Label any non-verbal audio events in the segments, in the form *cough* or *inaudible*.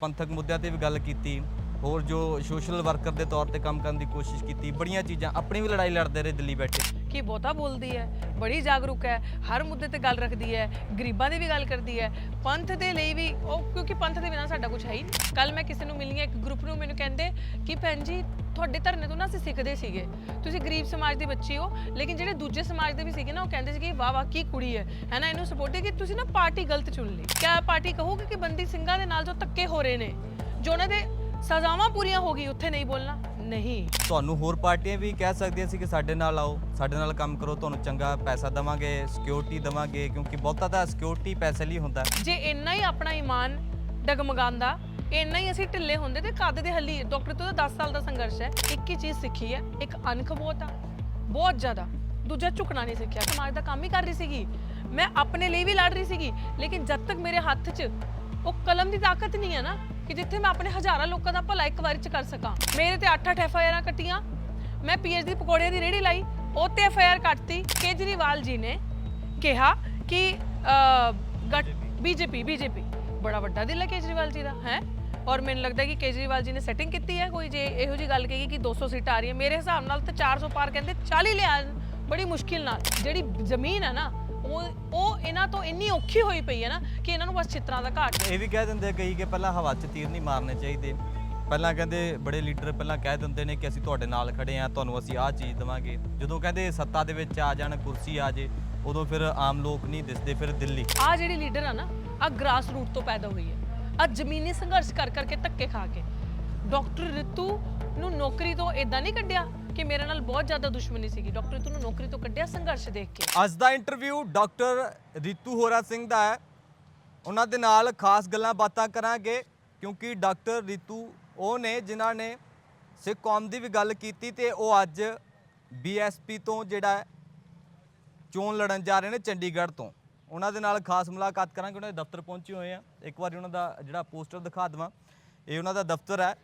ਪੰਥਕ ਮੁੱਦਿਆਂ ਤੇ ਵੀ ਗੱਲ ਕੀਤੀ ਹੋਰ ਜੋ ਸੋਸ਼ਲ ਵਰਕਰ ਦੇ ਤੌਰ ਤੇ ਕੰਮ ਕਰਨ ਦੀ ਕੋਸ਼ਿਸ਼ ਕੀਤੀ ਬੜੀਆਂ ਚੀਜ਼ਾਂ ਆਪਣੀ ਵੀ ਲੜਾਈ ਲੜਦੇ ਰਹੇ ਦਿੱਲੀ ਬੈਠੇ। ਕੀ ਬਹੁਤਾ ਬੋਲਦੀ ਹੈ ਬੜੀ ਜਾਗਰੂਕ ਹੈ ਹਰ ਮੁੱਦੇ ਤੇ ਗੱਲ ਰੱਖਦੀ ਹੈ ਗਰੀਬਾਂ ਦੀ ਵੀ ਗੱਲ ਕਰਦੀ ਹੈ ਪੰਥ ਦੇ ਲਈ ਵੀ ਉਹ ਕਿਉਂਕਿ ਪੰਥ ਦੇ ਬਿਨਾਂ ਸਾਡਾ ਕੁਝ ਹੈ ਹੀ ਨਹੀਂ। ਕੱਲ ਮੈਂ ਕਿਸੇ ਨੂੰ ਮਿਲੀ ਹਾਂ, ਇੱਕ ਗਰੁੱਪ ਨੂੰ ਮੈਨੂੰ ਕਹਿੰਦੇ ਕਿ ਭੈਣ ਜੀ ਤੁਹਾਡੇ ਧਰਨੇ ਤੋਂ ਨਾ ਅਸੀਂ ਸਿੱਖਦੇ ਸੀਗੇ। ਤੁਸੀਂ ਗਰੀਬ ਸਮਾਜ ਦੀ ਬੱਚੀ ਹੋ ਲੇਕਿਨ ਜਿਹੜੇ ਦੂਜੇ ਸਮਾਜ ਦੇ ਵੀ ਸੀਗੇ ਨਾ ਉਹ ਕਹਿੰਦੇ ਸੀ ਕਿ ਵਾਹ ਵਾਹ ਕੀ ਕੁੜੀ ਹੈ। ਹੈ ਨਾ ਇਹਨੂੰ ਸਪੋਰਟ ਹੈ ਕਿ ਤੁਸੀਂ ਨਾ ਪਾਰਟੀ ਗਲਤ ਚੁਣ ਲਈ। ਕਿਆ ਪਾਰਟੀ ਕਹੋਗੇ ਕਿ ਬੰਦੀ ਸਿੰਘਾਂ ਦੇ ਨਾਲ ਜੋ ਧੱਕੇ ਹੋ ਰਹੇ ਨੇ ਜੋ ਉਹਨਾਂ ਦੇ ਸਜ਼ਾਵਾਂ ਪੂਰੀਆਂ ਹੋ ਗਈ ਉੱਥੇ ਨਹੀਂ ਬੋਲਣਾ? ਨਹੀਂ। ਤੁਹਾਨੂੰ ਹੋਰ ਪਾਰਟੀਆਂ ਵੀ ਕਹਿ ਸਕਦੀਆਂ ਸੀ ਕਿ ਸਾਡੇ ਨਾਲ ਆਓ ਸਾਡੇ ਨਾਲ ਕੰਮ ਕਰੋ ਤੁਹਾਨੂੰ ਚੰਗਾ ਪੈਸਾ ਦੇਵਾਂਗੇ ਸਿਕਿਉਰਿਟੀ ਦੇਵਾਂਗੇ ਕਿਉਂਕਿ ਬਹੁਤਾ ਤਾਂ ਸਿਕਿਉਰਿਟੀ ਪੈਸੇ ਲਈ ਹੁੰਦਾ। ਜੇ ਇੰਨਾ ਹੀ ਆਪਣਾ ਈਮਾਨ ਡਗਮਗਾਉਂਦਾ ਇੰਨਾ ਹੀ ਅਸੀਂ ਢਿੱਲੇ ਹੁੰਦੇ ਤੇ ਕਦ ਦੇ ਹੱਲੀ ਡਾਕਟਰ ਤੋਂ ਤਾਂ 10 ਸਾਲ ਦਾ ਸੰਘਰਸ਼ ਹੈ। ਇੱਕ ਹੀ ਚੀਜ਼ ਸਿੱਖੀ ਹੈ, ਇੱਕ ਅਣਖ ਬਹੁਤ ਆ, ਬਹੁਤ ਜ਼ਿਆਦਾ। ਦੂਜਾ ਝੁਕਣਾ ਨਹੀਂ ਸਿੱਖਿਆ, ਸਮਾਜ ਦਾ ਕੰਮ ਹੀ ਕਰ ਰਹੀ ਸੀਗੀ। ਮੈਂ ਆਪਣੇ ਲਈ ਵੀ ਲੜ ਰਹੀ ਸੀਗੀ, ਲੇਕਿਨ ਜਦ ਤੱਕ ਮੇਰੇ ਹੱਥ 'ਚ ਉਹ ਕਲਮ ਦੀ ਤਾਕਤ ਨਹੀਂ ਹੈ ਨਾ, ਕਿ ਜਿੱਥੇ ਮੈਂ ਆਪਣੇ ਹਜ਼ਾਰਾਂ ਲੋਕਾਂ ਦਾ ਭਲਾ ਇੱਕ ਵਾਰੀ 'ਚ ਕਰ ਸਕਾਂ। ਮੇਰੇ ਤੇ 8-8 ਐਫ ਆਈ ਆਰਾਂ ਕੱਟੀਆਂ, ਮੈਂ ਪੀਐਚਡੀ ਪਕੌੜਿਆਂ ਦੀ ਰੇੜੀ ਲਾਈ, ਉਹ ਤੇ ਐਫ ਆਈ ਆਰ ਕੱਟਤੀ। ਕੇਜਰੀਵਾਲ ਜੀ ਨੇ ਕਿਹਾ ਕਿ ਬੀਜੇਪੀ ਬੀਜੇਪੀ ਬੜਾ ਵੱਡਾ ਦਿਲ ਹੈ ਕੇਜਰੀਵਾਲ ਜੀ ਦਾ, ਹੈ? ਔਰ ਮੈਨੂੰ ਲੱਗਦਾ ਕਿ ਕੇਜਰੀਵਾਲ ਜੀ ਨੇ ਸੈਟਿੰਗ ਕੀਤੀ ਹੈ ਕੋਈ ਜੇ ਇਹੋ ਜੀ ਗੱਲ ਕਹੀ ਕਿ 200 ਸੀਟਾਂ ਆ ਰਹੀਆਂ ਮੇਰੇ ਹਿਸਾਬ ਨਾਲ ਤਾਂ 400 ਪਾਰ ਕਹਿੰਦੇ 40 ਲਿਆ ਬੜੀ ਮੁਸ਼ਕਿਲ ਨਾਲ। ਜਿਹੜੀ ਜ਼ਮੀਨ ਹੈ ਨਾ ਉਹ ਉਹ ਇਹਨਾਂ ਤੋਂ ਇੰਨੀ ਔਖੀ ਹੋਈ ਪਈ ਹੈ ਨਾ ਕਿ ਇਹਨਾਂ ਨੂੰ ਬਸ ਚਿੱਤਰਾਂ ਦਾ ਘਾਟ ਇਹ ਵੀ ਕਹਿ ਦਿੰਦੇ ਕਈ ਕਿ ਪਹਿਲਾਂ ਹਵਾ 'ਚ ਤੀਰ ਨਹੀਂ ਮਾਰਨੇ ਚਾਹੀਦੇ। ਪਹਿਲਾਂ ਕਹਿੰਦੇ ਬੜੇ ਲੀਡਰ ਪਹਿਲਾਂ ਕਹਿ ਦਿੰਦੇ ਨੇ ਕਿ ਅਸੀਂ ਤੁਹਾਡੇ ਨਾਲ ਖੜੇ ਆ ਤੁਹਾਨੂੰ ਅਸੀਂ ਆਹ ਚੀਜ਼ ਦੇਵਾਂਗੇ। ਜਦੋਂ ਕਹਿੰਦੇ ਸੱਤਾ ਦੇ ਵਿੱਚ ਆ ਜਾਣ ਕੁਰਸੀ ਆ ਜੇ ਉਦੋਂ ਫਿਰ ਆਮ ਲੋਕ ਨਹੀਂ ਦਿਸਦੇ ਫਿਰ ਦਿੱਲੀ। ਆ ਜਿਹੜੀ ਲੀਡਰ ਆ ਨਾ ਆ ਗ੍ਰਾਸ ਰੂਟ ਤੋਂ ਪੈਦਾ ਹੋਈ ਹੈ। ਅੱਜ ਜ਼ਮੀਨੀ ਸੰਘਰਸ਼ ਕਰ ਕਰਕੇ ਧੱਕੇ ਖਾ ਕੇ। ਡਾਕਟਰ ਰਿਤੂ ਨੂੰ ਨੌਕਰੀ ਤੋਂ ਇਦਾਂ ਨਹੀਂ ਕੱਢਿਆ ਕਿ ਮੇਰੇ ਨਾਲ ਬਹੁਤ ਜ਼ਿਆਦਾ ਦੁਸ਼ਮਣੀ ਸੀਗੀ। ਡਾਕਟਰ ਰਿਤੂ ਨੂੰ ਨੌਕਰੀ ਤੋਂ ਕੱਢਿਆ ਸੰਘਰਸ਼ ਦੇਖ ਕੇ। ਅੱਜ ਦਾ ਇੰਟਰਵਿਊ ਡਾਕਟਰ ਰਿਤੂ ਹੋਰਾ ਸਿੰਘ ਦਾ ਹੈ। ਉਹਨਾਂ ਦੇ ਨਾਲ ਖਾਸ ਗੱਲਾਂ ਬਾਤਾਂ ਕਰਾਂਗੇ ਕਿਉਂਕਿ ਡਾਕਟਰ ਰਿਤੂ ਉਹ ਨੇ ਜਿਨ੍ਹਾਂ ਨੇ ਸਿੱਖ ਕੌਮ ਦੀ ਵੀ ਗੱਲ ਕੀਤੀ ਤੇ ਉਹ ਅੱਜ ਬੀਐਸਪੀ ਤੋਂ ਜਿਹੜਾ ਚੋਣ ਲੜਨ ਜਾ ਰਹੇ ਨੇ ਚੰਡੀਗੜ੍ਹ ਤੋਂ। ਉਹਨਾਂ ਦੇ ਨਾਲ ਖਾਸ ਮੁਲਾਕਾਤ ਕਰਾਂਗੇ, ਉਹਨਾਂ ਦੇ ਦਫ਼ਤਰ ਪਹੁੰਚੇ ਹੋਏ ਆ। ਇੱਕ ਵਾਰੀ ਉਹਨਾਂ ਦਾ ਜਿਹੜਾ ਪੋਸਟਰ ਦਿਖਾ ਦਵਾਂ, ਇਹ ਉਹਨਾਂ ਦਾ ਦਫ਼ਤਰ ਹੈ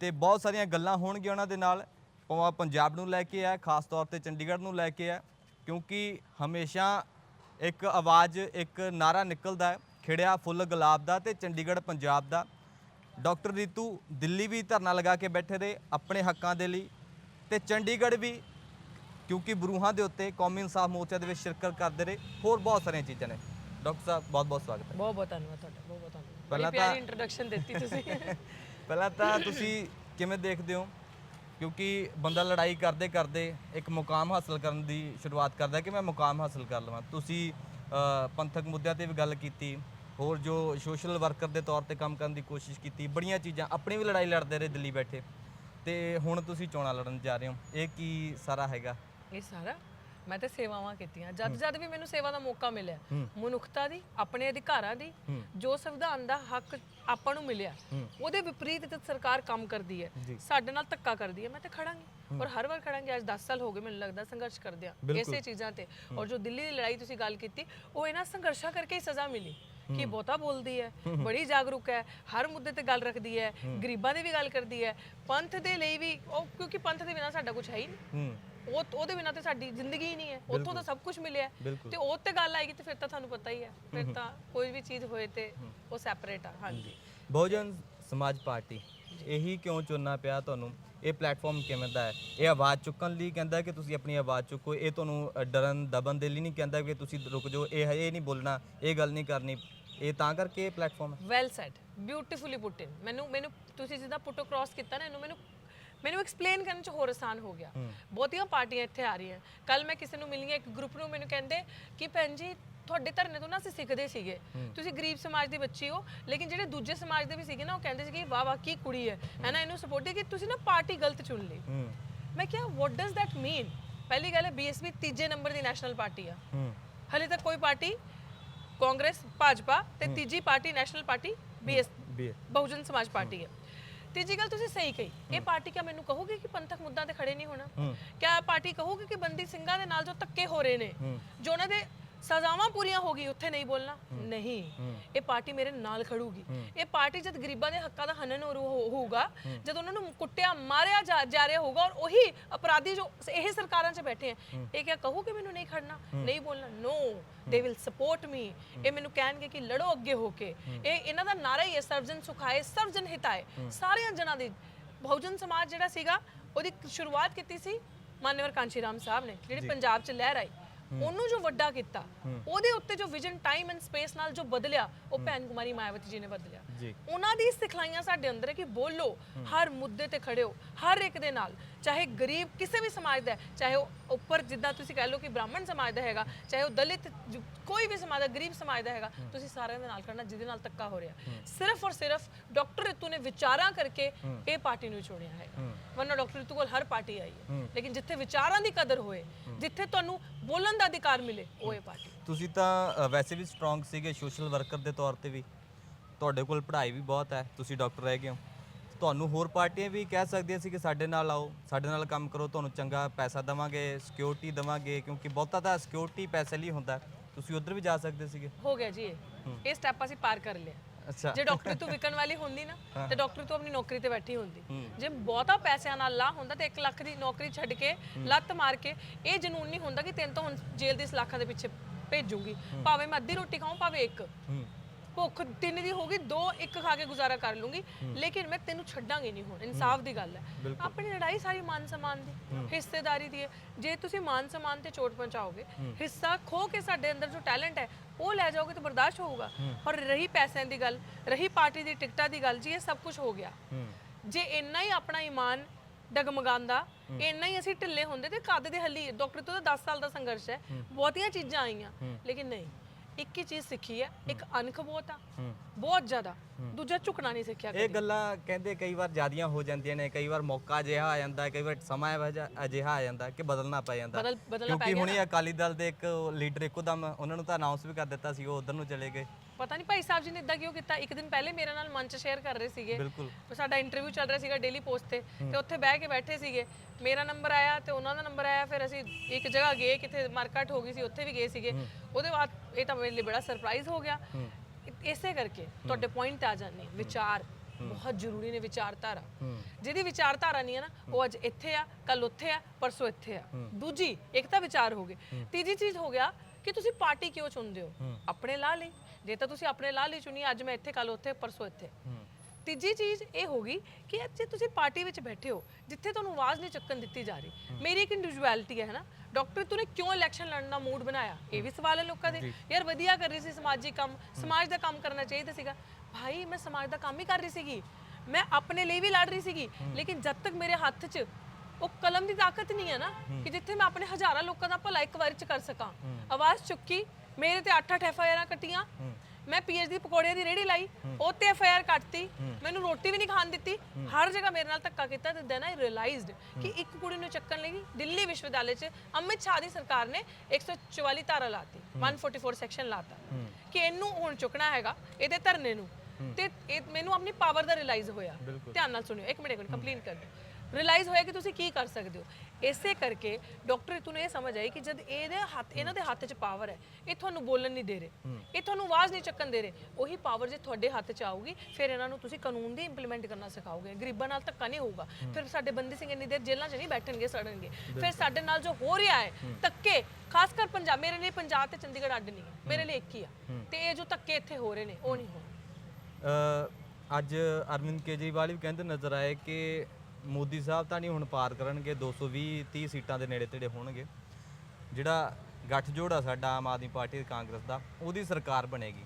ਤੇ ਬਹੁਤ ਸਾਰੀਆਂ ਗੱਲਾਂ ਹੋਣਗੀਆਂ ਉਹਨਾਂ ਦੇ ਨਾਲ। ਭਾਵੇਂ ਪੰਜਾਬ ਨੂੰ ਲੈ ਕੇ ਆ, ਖਾਸ ਤੌਰ ਤੇ ਚੰਡੀਗੜ੍ਹ ਨੂੰ ਲੈ ਕੇ ਆ, ਕਿਉਂਕਿ ਹਮੇਸ਼ਾ ਇੱਕ ਆਵਾਜ਼, ਇੱਕ ਨਾਰਾ ਨਿਕਲਦਾ ਹੈ, ਖਿੜਿਆ ਫੁੱਲ ਗੁਲਾਬ ਦਾ ਤੇ ਚੰਡੀਗੜ੍ਹ ਪੰਜਾਬ ਦਾ। ਡਾਕਟਰ ਰੀਤੂ ਦਿੱਲੀ ਵੀ ਧਰਨਾ ਲਗਾ ਕੇ ਬੈਠੇ ਰਹੇ ਆਪਣੇ ਹੱਕਾਂ ਦੇ ਲਈ ਤੇ ਚੰਡੀਗੜ੍ਹ ਵੀ ਕਿਉਂਕਿ ਬਰੂਹਾਂ ਦੇ ਉੱਤੇ ਕੌਮੀ ਇਨਸਾਫ ਮੋਰਚਾ ਦੇ ਵਿੱਚ ਸ਼ਿਰਕਤ ਕਰਦੇ ਰਹੇ। ਹੋਰ ਬਹੁਤ ਸਾਰੀਆਂ ਚੀਜ਼ਾਂ ਨੇ। ਡਾਕਟਰ ਸਾਹਿਬ ਬਹੁਤ ਬਹੁਤ ਸਵਾਗਤ ਹੈ। ਬਹੁਤ ਬਹੁਤ ਧੰਨਵਾਦ ਤੁਹਾਡਾ ਬਹੁਤ ਬਹੁਤ ਧੰਨਵਾਦ। ਪਹਿਲਾਂ ਤਾਂ- ਇੰਟਰੋਡਕਸ਼ਨ ਦਿੱਤੀ ਤੁਸੀਂ। *laughs* ਪਹਿਲਾਂ ਤਾਂ ਤੁਸੀਂ ਕਿਵੇਂ ਦੇਖਦੇ ਹੋ? ਕਿਉਂਕਿ ਬੰਦਾ ਲੜਾਈ ਕਰਦੇ ਕਰਦੇ ਇੱਕ ਮੁਕਾਮ ਹਾਸਲ ਕਰਨ ਦੀ ਸ਼ੁਰੂਆਤ ਕਰਦਾ ਕਿ ਮੈਂ ਮੁਕਾਮ ਹਾਸਲ ਕਰ ਲਵਾਂ। ਤੁਸੀਂ ਪੰਥਕ ਮੁੱਦਿਆਂ ਤੇ ਵੀ ਗੱਲ ਕੀਤੀ ਹੋਰ ਜੋ ਸੋਸ਼ਲ ਵਰਕਰ ਦੇ ਤੌਰ ਤੇ ਕੰਮ ਕਰਨ ਦੀ ਕੋਸ਼ਿਸ਼ ਕੀਤੀ ਬੜੀਆਂ ਚੀਜ਼ਾਂ ਆਪਣੀ ਵੀ ਲੜਾਈ ਲੜਦੇ ਰਹੇ ਦਿੱਲੀ ਬੈਠੇ। ਤੇ ਹੁਣ ਤੁਸੀਂ ਚੋਣਾਂ ਲੜਨ ਜਾ ਰਹੇ ਹੋ। ਇਹ ਕੀ ਸਾਰਾ ਹੈਗਾ? ਇਹ ਸਾਰਾ ਮੈਂ ਤੇ ਸੇਵਾਵਾਂ ਕੀਤੀਆਂ। ਜਦ ਜਦ ਵੀ ਮੈਨੂੰ ਸੇਵਾ ਦਾ ਮੌਕਾ ਮਿਲਿਆ ਮਨੁੱਖਤਾ ਦੀ ਆਪਣੇ ਅਧਿਕਾਰਾਂ ਦੀ ਜੋ ਸੰਵਿਧਾਨ ਦਾ ਹੱਕ ਆਪਾਂ ਨੂੰ ਮਿਲਿਆ ਉਹਦੇ ਵਿਪਰੀਤ ਤੇ ਸਰਕਾਰ ਕੰਮ ਕਰਦੀ ਹੈ। ਸਾਡੇ ਨਾਲ ਧੱਕਾ ਕਰਦੀ ਹੈ। ਮੈਂ ਤੇ ਖੜਾਂਗੀ। ਔਰ ਹਰ ਵਾਰ ਖੜਾਂਗੇ। ਅੱਜ 10 ਸਾਲ ਹੋ ਗਏ ਮੈਨੂੰ ਲੱਗਦਾ ਸੰਘਰਸ਼ ਕਰਦੇ ਆ। ਇਸੇ ਚੀਜ਼ਾਂ ਤੇ। ਔਰ ਜੋ ਦਿੱਲੀ ਦੀ ਲੜਾਈ ਤੁਸੀਂ ਗੱਲ ਕੀਤੀ ਉਹ ਇਹਨਾਂ ਸੰਘਰਸ਼ਾਂ ਕਰਕੇ ਹੀ ਸਜ਼ਾ ਮਿਲੀ ਕਿ ਬਹੁਤਾ ਬੋਲਦੀ ਹੈ ਬੜੀ ਜਾਗਰੂਕ ਹੈ ਹਰ ਮੁੱਦੇ ਤੇ ਗੱਲ ਰੱਖਦੀ ਹੈ ਗਰੀਬਾਂ ਦੀ ਵੀ ਗੱਲ ਕਰਦੀ ਹੈ। ਪੰਥ ਦੇ ਲਈ ਵੀ ਉਹ ਕਿਉਂਕਿ ਪੰਥ ਦੇ ਬਿਨਾਂ ਸਾਡਾ ਕੁਝ ਹੈ ਹੀ ਨਹੀਂ। ਉਹ ਉਹਦੇ ਬਿਨਾਂ ਤੇ ਸਾਡੀ ਜ਼ਿੰਦਗੀ ਹੀ ਨਹੀਂ ਹੈ। ਉੱਥੋਂ ਤਾਂ ਸਭ ਕੁਝ ਮਿਲਿਆ ਹੈ। ਬਿਲਕੁਲ। ਤੇ ਉਹ ਤੇ ਗੱਲ ਆਏਗੀ ਤੇ ਫਿਰ ਤਾਂ ਤੁਹਾਨੂੰ ਪਤਾ ਹੀ ਹੈ। ਫਿਰ ਤਾਂ ਕੋਈ ਵੀ ਚੀਜ਼ ਹੋਏ ਤੇ ਉਹ ਸੈਪਰੇਟ ਆ। ਹਾਂਜੀ। ਬਹੁਜਨ ਸਮਾਜ ਪਾਰਟੀ ਇਹੀ ਕਿਉਂ ਚੁਣਨਾ ਪਿਆ ਤੁਹਾਨੂੰ? ਇਹ ਪਲੇਟਫਾਰਮ ਕਿਵੇਂ ਦਾ ਹੈ? ਇਹ ਆਵਾਜ਼ ਚੁੱਕਣ ਲਈ ਕਹਿੰਦਾ ਕਿ ਤੁਸੀਂ ਆਪਣੀ ਆਵਾਜ਼ ਚੁੱਕੋ। ਇਹ ਤੁਹਾਨੂੰ ਅ, ਡਰਨ ਦਬਨ ਦੇ ਲਈ ਨਹੀਂ ਕਹਿੰਦਾ ਕਿ ਤੁਸੀਂ ਰੁਕ ਜਾਓ। ਇਹ ਇਹ ਨਹੀਂ ਬੋਲਣਾ ਇਹ ਗੱਲ ਨਹੀਂ ਕਰਨੀ। ਇਹ ਤਾਂ ਕਰਕੇ ਇਹ ਪਲੇਟਫਾਰਮ ਹੈ। Well said beautifully put in ਮੈਨੂੰ ਮੈਨੂੰ ਤੁਸੀਂ ਜਿੱਦਾਂ ਪੁੱਟ ਅਕ੍ਰੋਸ ਕੀਤਾ ਨਾ ਇਹਨੂੰ ਮੈਨੂੰ ਮੈਨੂੰ ਐਕਸਪਲੇਨ ਕਰਨ ਚ ਹੋਰ ਆਸਾਨ ਹੋ ਗਿਆ। ਬਹੁਤੀਆਂ ਪਾਰਟੀਆਂ ਇੱਥੇ ਆ ਰਹੀਆਂ। ਕੱਲ ਮੈਂ ਕਿਸੇ ਨੂੰ ਮਿਲੀ ਹਾਂ, ਇੱਕ ਗਰੁੱਪ ਨੂੰ ਮੈਨੂੰ ਕਹਿੰਦੇ ਕਿ ਭੈਣ ਜੀ ਤੁਹਾਡੇ ਧਰਨੇ ਤੋਂ ਨਾ ਅਸੀਂ ਸਿੱਖਦੇ ਸੀਗੇ। ਤੁਸੀਂ ਗਰੀਬ ਸਮਾਜ ਦੀ ਬੱਚੀ ਹੋ ਲੇਕਿਨ ਜਿਹੜੇ ਦੂਜੇ ਸਮਾਜ ਦੇ ਵੀ ਸੀਗੇ ਨਾ ਉਹ ਕਹਿੰਦੇ ਸੀਗੇ ਵਾਹ ਵਾਹ ਕੀ ਕੁੜੀ ਹੈ। ਹੈ। ਨਾ ਇਹਨੂੰ ਸਪੋਰਟ ਕਿ ਤੁਸੀਂ ਨਾ ਪਾਰਟੀ ਗਲਤ ਚੁਣ ਲਈ। ਮੈਂ ਕਿਹਾ ਵਾਟ ਡਸ that ਮੀਨ ਪਹਿਲੀ ਗੱਲ ਹੈ ਬੀਐਸਪੀ ਤੀਜੇ ਨੰਬਰ ਦੀ ਨੈਸ਼ਨਲ ਪਾਰਟੀ ਆ। ਹਲੇ ਤੱਕ ਕੋਈ ਪਾਰਟੀ ਕਾਂਗਰਸ ਭਾਜਪਾ ਤੇ ਤੀਜੀ party national party BS Bahujan Samaj party ਹੈ। ਤੀਜੀ ਗੱਲ ਤੁਸੀਂ ਸਹੀ ਕਹੀ। ਇਹ ਪਾਰਟੀ ਕਿਆ ਮੈਨੂੰ ਕਹੋਗੇ ਕਿ ਪੰਥਕ ਮੁੱਦਾ ਤੇ ਖੜੇ ਨਹੀਂ ਹੋਣਾ? ਕਿਆ ਪਾਰਟੀ ਕਹੋਗੇ ਕਿ ਬੰਦੀ ਸਿੰਘਾਂ ਦੇ ਨਾਲ ਜੋ ਧੱਕੇ ਹੋ ਰਹੇ ਨੇ? ਜੋ ਉਹਨਾਂ ਦੇ ਸਜ਼ਾਵਾਂ ਪੂਰੀਆਂ ਹੋ ਗਈ ਉੱਥੇ ਨਹੀਂ ਬੋਲਣਾ। ਨਹੀਂ। ਇਹ ਪਾਰਟੀ ਮੇਰੇ ਨਾਲ ਖੜੂਗੀ। ਇਹ ਪਾਰਟੀ ਜਦ ਗਰੀਬਾਂ ਦੇ ਹੱਕਾਂ ਦਾ ਹਨਨ ਹੋਊਗਾ ਜਦ ਉਹਨਾਂ ਨੂੰ ਕੁੱਟਿਆ ਮਾਰਿਆ ਜਾ ਜਾ ਰਿਹਾ ਹੋਊਗਾ ਔਰ ਉਹੀ ਅਪਰਾਧੀ ਜੋ ਇਹ ਸਰਕਾਰਾਂ 'ਚ ਬੈਠੇ ਆ ਇਹ ਕਿਆ ਕਹੂ ਕਿ ਮੈਨੂੰ ਨਹੀਂ ਖੜਨਾ? ਨਹੀਂ ਬੋਲਣਾ ਨੋ ਦੇ ਵਿਲ ਸਪੋਰਟ ਮੀ ਇਹ ਮੈਨੂੰ ਕਹਿਣਗੇ ਕਿ ਲੜੋ ਅੱਗੇ ਹੋ ਕੇ। ਇਹ ਇਹਨਾਂ ਦਾ ਨਾਰਾ ਹੀ ਹੈ ਸਰਵਜਨ ਸੁਖਾਏ ਸਰਵਜਨ ਹਿਤਾਏ। ਸਾਰਿਆਂ ਜਨਾਂ ਦੀ। ਬਹੁਜਨ ਸਮਾਜ ਜਿਹੜਾ ਸੀਗਾ ਉਹਦੀ ਸ਼ੁਰੂਆਤ ਕੀਤੀ ਸੀ ਮਾਨਵਰ ਕਾਂਚੀ ਰਾਮ ਸਾਹਿਬ ਨੇ ਜਿਹੜੀ ਪੰਜਾਬ 'ਚ ਲਹਿਰ ਆਈ। ਉਹਨੂੰ ਜੋ ਵੱਡਾ ਕੀਤਾ ਉਹਦੇ ਉੱਤੇ ਜੋ ਵਿਜ਼ਨ ਟਾਈਮ ਐਂਡ ਸਪੇਸ ਨਾਲ ਜੋ ਬਦਲਿਆ ਉਹ ਭੈਣ ਕੁਮਾਰੀ ਮਾਇਆਵਤੀ ਜੀ ਨੇ ਬਦਲਿਆ। ਉਹਨਾਂ ਦੀ ਸਿਖਲਾਈਆਂ ਸਾਡੇ ਅੰਦਰ ਹੈ ਕਿ ਬੋਲੋ ਹਰ ਮੁੱਦੇ ਤੇ ਖੜੇ ਹੋ ਹਰ ਇੱਕ ਦੇ ਨਾਲ। ਚਾਹੇ ਗਰੀਬ ਕਿਸੇ ਵੀ ਸਮਾਜ ਦਾ ਚਾਹੇ ਉਹ ਉੱਪਰ ਜਿੱਦਾਂ ਤੁਸੀਂ ਕਹਿ ਲਓ ਕਿ ਬ੍ਰਾਹਮਣ ਸਮਾਜ ਦਾ ਹੈਗਾ ਚਾਹੇ ਉਹ ਦਲਿਤ ਕੋਈ ਵੀ ਸਮਾਜ ਦਾ ਗਰੀਬ ਸਮਾਜ ਦਾ ਹੈਗਾ ਤੁਸੀਂ ਸਾਰਿਆਂ ਦੇ ਨਾਲ ਖੜਨਾ ਜਿਹਦੇ ਨਾਲ ਧੱਕਾ ਹੋ ਰਿਹਾ। ਸਿਰਫ ਔਰ ਸਿਰਫ ਡਾਕਟਰ ਰਿਤੂ ਨੇ ਵਿਚਾਰਾਂ ਕਰਕੇ ਇਹ ਪਾਰਟੀ ਨੂੰ ਚੁਣਿਆ ਹੈਗਾ। ਵਰਨਾ ਡਾਕਟਰ ਰਿਤੂ ਕੋਲ ਹਰ ਪਾਰਟੀ ਆਈ ਹੈ। ਲੇਕਿਨ ਜਿੱਥੇ ਵਿਚਾਰਾਂ ਦੀ ਕਦਰ ਹੋਏ ਜਿੱਥੇ ਤੁਹਾਨੂੰ ਬੋਲਣ ਦਾ ਅਧਿਕਾਰ ਮਿਲੇ ਉਹ ਇਹ ਪਾਰਟੀ ਤੁਸੀਂ ਤਾਂ ਅ, ਵੈਸੇ ਵੀ ਸਟਰੋਂਗ ਸੀਗੇ ਸੋਸ਼ਲ ਵਰਕਰ ਦੇ ਤੌਰ ਤੇ ਵੀ। ਤੁਹਾਡੇ ਕੋਲ ਪੜ੍ਹਾਈ ਵੀ ਬਹੁਤ ਹੈ ਤੁਸੀਂ ਡਾਕਟਰ ਰਹਿ ਗਏ ਹੋ। ਤੁਹਾਨੂੰ ਹੋਰ ਪਾਰਟੀਆਂ ਵੀ ਕਹਿ ਸਕਦੀਆਂ ਸੀ ਕਿ ਸਾਡੇ ਨਾਲ ਆਓ ਸਾਡੇ ਨਾਲ ਕੰਮ ਕਰੋ ਤੁਹਾਨੂੰ ਚੰਗਾ ਪੈਸਾ ਦੇਵਾਂਗੇ ਸਿਕਿਉਰਿਟੀ ਦੇਵਾਂਗੇ ਕਿਉਂਕਿ ਬਹੁਤਾ ਤਾਂ ਸਿਕਿਉਰਿਟੀ ਪੈਸੇ ਲਈ ਹੁੰਦਾ। ਹੈ। ਤੁਸੀਂ ਉਧਰ ਵੀ ਜਾ ਸਕਦੇ ਸੀਗੇ। ਹੋ ਗਿਆ ਜੀ ਇਹ। ਇਹ ਸਟੈਪ ਅਸੀਂ ਪਾਰ ਕਰ ਲਿਆ। ਅੱਛਾ। ਜੇ ਡਾਕਟਰੀ ਤੋਂ ਵਿਕਣ ਵਾਲੀ ਹੁੰਦੀ ਨਾ ਤੇ ਡਾਕਟਰੀ ਤੋਂ ਆਪਣੀ ਨੌਕਰੀ ਤੇ ਬੈਠੀ ਹੁੰਦੀ। ਜੇ ਬਹੁਤਾ ਪੈਸਿਆਂ ਨਾਲ ਲਾ ਹੁੰਦਾ ਤੇ 1 ਲੱਖ ਦੀ ਨੌਕਰੀ ਛੱਡ ਕੇ ਲੱਤ ਮਾਰ ਕੇ ਇਹ ਜਨੂਨ ਨਹੀਂ ਹੁੰਦਾ ਕਿ ਤੈਨੂੰ ਤਾਂ ਹੁਣ ਜੇਲ੍ਹ ਦੇ ਸਲਾਖਾਂ ਦੇ ਪਿੱਛੇ ਭੇਜੂਗੀ। ਭਾਵੇਂ ਮੈਂ ਅੱਧੀ ਰੋਟੀ ਖਾਵਾਂ ਭਾਵੇਂ ਇੱਕ। ਭੁੱਖ ਤਿੰਨ ਦੀ ਹੋਗੀ ਦੋ ਇੱਕ ਖਾ ਕੇ ਗੁਜ਼ਾਰਾ ਕਰ ਲੂੰਗੀ। ਲੇਕਿਨ ਮੈਂ ਤੈਨੂੰ ਛੱਡਾਂਗੀ ਨਹੀਂ ਹੁਣ ਇਨਸਾਫ ਦੀ ਗੱਲ ਹੈ। ਆਪਣੀ ਲੜਾਈ ਸਾਰੀ ਮਾਨ ਸਨਮਾਨ ਦੀ ਹਿੱਸੇਦਾਰੀ ਦੀ ਹੈ। ਜੇ ਤੁਸੀਂ ਮਾਨ ਸਨਮਾਨ ਤੇ ਚੋਟ ਪਹੁੰਚਾਓਗੇ ਹਿੱਸਾ ਖੋ ਕੇ ਸਾਡੇ ਅੰਦਰ ਜੋ ਟੈਲੈਂਟ ਹੈ ਉਹ ਲੈ ਜਾਓਗੇ ਤਾਂ ਬਰਦਾਸ਼ਤ ਹੋਊਗਾ। ਔਰ ਰਹੀ ਪੈਸਿਆਂ ਦੀ ਗੱਲ ਰਹੀ ਪਾਰਟੀ ਦੀ ਟਿਕਟਾਂ ਦੀ ਗੱਲ ਜੀ ਇਹ ਸਭ ਕੁਝ ਹੋ ਗਿਆ। ਜੇ ਇੰਨਾ ਹੀ ਆਪਣਾ ਈਮਾਨ ਡਗਮਗਾਉਂਦਾ ਇੰਨਾ ਹੀ ਅਸੀਂ ਢਿੱਲੇ ਹੁੰਦੇ ਤੇ ਕਦ ਦੇ ਹੱਲੀ? ਡਾਕਟਰ ਤੋਂ ਤਾਂ 10 ਸਾਲ ਦਾ ਸੰਘਰਸ਼ ਹੈ। ਬਹੁਤੀਆਂ ਚੀਜ਼ਾਂ ਆਈਆਂ ਲੇਕਿਨ ਨਹੀਂ। ਇੱਕ ਹੀ ਚੀਜ਼ ਸਿੱਖੀ ਹੈ ਇੱਕ ਅਣਖ ਬਹੁਤ ਆ ਬਹੁਤ ਜ਼ਿਆਦਾ। ਦੂਜਾ ਝੁਕਣਾ ਨਹੀਂ ਸਿੱਖਿਆ ਇਹ ਗੱਲਾਂ ਕਹਿੰਦੇ ਕਈ ਵਾਰ ਜਿਆਦੀਆਂ ਹੋ ਜਾਂਦੀਆਂ ਨੇ ਕਈ ਵਾਰ ਮੌਕਾ ਅਜਿਹਾ ਆ ਜਾਂਦਾ ਕਈ ਵਾਰ ਸਮਾਂ ਅਜਿਹਾ ਆ ਜਾਂਦਾ ਕਿ ਬਦਲਣਾ ਪੈ ਜਾਂਦਾ। ਕਿਉਂਕਿ ਹੁਣੀ ਅਕਾਲੀ ਦਲ ਦੇ ਇੱਕ ਲੀਡਰ ਇੱਕੋਦਮ ਉਹਨਾਂ ਨੂੰ ਤਾਂ ਅਨਾਉਂਸ ਵੀ ਕਰ ਦਿੱਤਾ ਸੀ ਉਹ ਉਧਰ ਨੂੰ ਚਲੇ ਗਏ। ਪਤਾ ਨਹੀਂ ਭਾਈ ਸਾਹਿਬ ਜੀ ਨੇ ਇਦਾਂ ਕਿਉਂ ਕੀਤਾ? ਇੱਕ ਦਿਨ ਪਹਿਲੇ ਮੇਰੇ ਨਾਲ ਮੰਚ ਸ਼ੇਅਰ ਕਰ ਰਹੇ ਸੀਗੇ। ਬਿਲਕੁਲ। ਸਾਡਾ ਇੰਟਰਵਿਊ ਚੱਲ ਰਿਹਾ ਸੀਗਾ ਡੇਲੀ ਪੋਸਟ ਤੇ। ਤੇ ਉੱਥੇ ਬਹਿ ਕੇ ਬੈਠੇ ਸੀਗੇ। ਮੇਰਾ ਨੰਬਰ ਆਇਆ ਤੇ ਉਹਨਾਂ ਦਾ ਨੰਬਰ ਆਇਆ ਫਿਰ ਅਸੀਂ ਇੱਕ ਜਗ੍ਹਾ ਗਏ ਕਿਤੇ ਮਾਰਕੀਟ ਹੋ ਗਈ ਸੀ ਉੱਥੇ ਵੀ ਗਏ ਸੀਗੇ। ਉਹਦੇ ਬਾਅਦ ਇਹ ਤਾਂ ਮੇਰੇ ਲਈ ਬੜਾ ਸਰਪ੍ਰਾਈਜ਼ ਹੋ ਗਿਆ। ਇਸੇ ਕਰਕੇ ਤੁਹਾਡੇ ਪੁਆਇੰਟ ਤੇ ਆ ਜਾਂਦੇ। ਵਿਚਾਰ ਬਹੁਤ ਜ਼ਰੂਰੀ ਨੇ ਵਿਚਾਰਧਾਰਾ। ਜਿਹਦੀ ਵਿਚਾਰਧਾਰਾ ਨਹੀਂ ਹੈ ਨਾ ਉਹ ਅੱਜ ਇੱਥੇ ਆ ਕੱਲ ਉੱਥੇ ਆ ਪਰਸੋਂ ਇੱਥੇ ਆ। ਦੂਜੀ ਇੱਕ ਤਾਂ ਵਿਚਾਰ ਹੋ ਗਏ। ਤੀਜੀ ਚੀਜ਼ ਹੋ ਗਿਆ ਕਿ ਤੁਸੀਂ ਪਾਰਟੀ ਕਿਉਂ ਚੁਣਦੇ ਹੋ। ਆਪਣੇ ਲਾ ਲਈ। ਜੇ ਤਾਂ ਤੁਸੀਂ ਆਪਣੇ ਲਾ ਲਈ ਚੁਣੀ ਅੱਜ ਮੈਂ ਇੱਥੇ ਕੱਲ ਉੱਥੇ ਪਰਸੋਂ ਇੱਥੇ। ਤੀਜੀ ਚੀਜ਼ ਇਹ ਹੋਗੀ ਕਿ ਜੇ ਤੁਸੀਂ ਪਾਰਟੀ ਵਿੱਚ ਬੈਠੇ ਹੋ ਜਿੱਥੇ ਤੁਹਾਨੂੰ ਆਵਾਜ਼ ਨਹੀਂ ਚੱਕਣ ਦਿੱਤੀ ਜਾ ਰਹੀ ਮੇਰੀ ਇੱਕ ਇੰਡੀਵਿਜੂਅਲਿਟੀ ਹੈ ਨਾ ਡਾਕਟਰ ਤੂੰ ਨੇ ਕਿਉਂ ਇਲੈਕਸ਼ਨ ਲੜਨ ਦਾ ਮੂਡ ਬਣਾਇਆ? ਇਹ ਵੀ ਸਵਾਲ ਹੈ ਲੋਕਾਂ ਦੇ। ਯਾਰ ਵਧੀਆ ਕਰ ਰਹੀ ਸੀ ਸਮਾਜਿਕ ਕੰਮ ਸਮਾਜ ਦਾ ਕੰਮ ਕਰਨਾ ਚਾਹੀਦਾ ਸੀਗਾ। ਭਾਈ ਮੈਂ ਸਮਾਜ ਦਾ ਕੰਮ ਹੀ ਕਰ ਰਹੀ ਸੀਗੀ। ਮੈਂ ਆਪਣੇ ਲਈ ਵੀ ਲੜ ਰਹੀ ਸੀਗੀ। ਲੇਕਿਨ ਜਦ ਤੱਕ ਮੇਰੇ ਹੱਥ 'ਚ ਉਹ ਕਲਮ ਦੀ ਤਾਕਤ ਨਹੀਂ ਹੈ ਨਾ ਕਿ ਜਿੱਥੇ ਮੈਂ ਆਪਣੇ ਹਜ਼ਾਰਾਂ ਲੋਕਾਂ ਦਾ ਭਲਾ ਇੱਕ ਵਾਰੀ 'ਚ ਕਰ ਸਕਾਂ। ਆਵਾਜ਼ ਚੁੱਕੀ ਮੇਰੇ ਤੇ 8-8 ਐਫ ਆਈ ਆਰਾਂ ਕੱਟੀਆਂ। ਮੈਂ ਪੀਐਚਡੀ ਪਕੌੜਿਆਂ ਦੀ ਰੇੜੀ ਲਾਈ ਉਹ ਤੇ ਐਫ ਆਈ ਆਰ ਕੱਟਤੀ ਮੈਨੂੰ ਰੋਟੀ ਵੀ ਨਹੀਂ ਖਾਣ ਦਿੱਤੀ। ਹਰ ਜਗ੍ਹਾ ਮੇਰੇ ਨਾਲ ਧੱਕਾ ਕੀਤਾ ਤੇ ਦੈਨ ਆਈ ਰਿਅਲਾਈਜ਼ਡ ਕਿ ਇੱਕ ਕੁੜੀ ਨੂੰ ਚੱਕਣ ਲਈ ਦਿੱਲੀ ਵਿਸ਼ਵਵਿਦਿਆਲੇ 'ਚ ਅਮਿਤ ਸ਼ਾਹ ਦੀ ਸਰਕਾਰ ਨੇ 144 ਧਾਰਾ ਲਾਤੀ 144 ਸੈਕਸ਼ਨ ਲਾਤਾ। ਕਿ ਇਹਨੂੰ ਹੁਣ ਚੁੱਕਣਾ ਹੈਗਾ ਇਹਦੇ ਧਰਨੇ ਨੂੰ। ਤੇ ਇਹ ਮੈਨੂੰ ਆਪਣੀ ਪਾਵਰ ਦਾ ਰਿਅਲਾਈਜ਼ ਹੋਇਆ। ਧਿਆਨ ਨਾਲ ਸੁਣਿਓ ਇੱਕ ਮਿੰਟ ਇੱਕ ਮਿੰਟ ਕੰਪਲੀਟ ਕਰ ਦਿਓ। ਰਿਅਲਾਈਜ਼ ਹੋਇਆ ਕਿ ਤੁਸੀਂ ਕੀ ਕਰ ਸਕਦੇ ਹੋ। ਇਸੇ ਕਰਕੇ ਡਾਕਟਰ ਨੂੰ ਇਹ ਸਮਝ ਆਈ ਕਿ ਜਦ ਇਹਦੇ ਹੱਥ ਇਹਨਾਂ ਦੇ ਹੱਥ 'ਚ ਪਾਵਰ ਹੈ ਇਹ ਤੁਹਾਨੂੰ ਬੋਲਣ ਨਹੀਂ ਦੇ ਰਹੇ ਇਹ ਤੁਹਾਨੂੰ ਆਵਾਜ਼ ਨਹੀਂ ਚੱਕਣ ਦੇ ਰਹੇ ਉਹੀ ਪਾਵਰ ਜੇ ਤੁਹਾਡੇ ਹੱਥ 'ਚ ਆਊਗੀ ਫਿਰ ਇਹਨਾਂ ਨੂੰ ਤੁਸੀਂ ਕਾਨੂੰਨ ਦੀ ਇੰਪਲੀਮੈਂਟ ਕਰਨਾ ਸਿਖਾਓਗੇ ਗਰੀਬਾਂ ਨਾਲ ਧੱਕਾ ਨਹੀਂ ਹੋਊਗਾ ਫਿਰ ਸਾਡੇ ਬੰਦੀ ਸਿੰਘ ਇੰਨੀ ਦੇਰ ਜੇਲ੍ਹਾਂ 'ਚ ਨਹੀਂ ਬੈਠਣਗੇ ਸੜਨਗੇ ਫਿਰ ਸਾਡੇ ਨਾਲ ਜੋ ਹੋ ਰਿਹਾ ਹੈ ਧੱਕੇ ਖਾਸ ਕਰ ਪੰਜਾਬ ਮੇਰੇ ਲਈ ਪੰਜਾਬ ਤੇ ਚੰਡੀਗੜ੍ਹ ਅੱਡ ਨਹੀਂ ਹੈ ਮੇਰੇ ਲਈ ਇੱਕ ਹੀ ਆ ਤੇ ਇਹ ਜੋ ਧੱਕੇ ਇੱਥੇ ਹੋ ਰਹੇ ਨੇ ਉਹ ਨਹੀਂ ਅ, ਅੱਜ ਅਰਵਿੰਦ ਕੇਜਰੀਵਾਲ ਵੀ ਕਹਿੰਦੇ ਨਜ਼ਰ ਆਏ ਕਿ ਮੋਦੀ ਸਾਹਿਬ ਤਾਂ ਨਹੀਂ ਹੁਣ ਪਾਰ ਕਰਨਗੇ 220 30 ਸੀਟਾਂ ਦੇ ਨੇੜੇ ਤੇੜੇ ਹੋਣਗੇ। ਜਿਹੜਾ ਗੱਠਜੋੜ ਆ ਸਾਡਾ ਆਮ ਆਦਮੀ ਪਾਰਟੀ ਤੇ ਕਾਂਗਰਸ ਦਾ ਉਹਦੀ ਸਰਕਾਰ ਬਣੇਗੀ।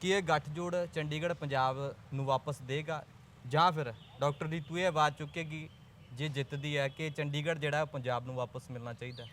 ਕੀ ਇਹ ਗੱਠਜੋੜ ਚੰਡੀਗੜ੍ਹ ਪੰਜਾਬ ਨੂੰ ਵਾਪਸ ਦੇਗਾ ਜਾਂ ਫਿਰ ਡਾਕਟਰ ਦੀ ਤੂੰ ਇਹ ਆਵਾਜ਼ ਚੁੱਕੇਗੀ ਜੇ ਜਿੱਤਦੀ ਹੈ ਕਿ ਚੰਡੀਗੜ੍ਹ ਜਿਹੜਾ ਪੰਜਾਬ ਨੂੰ ਵਾਪਸ ਮਿਲਣਾ ਚਾਹੀਦਾ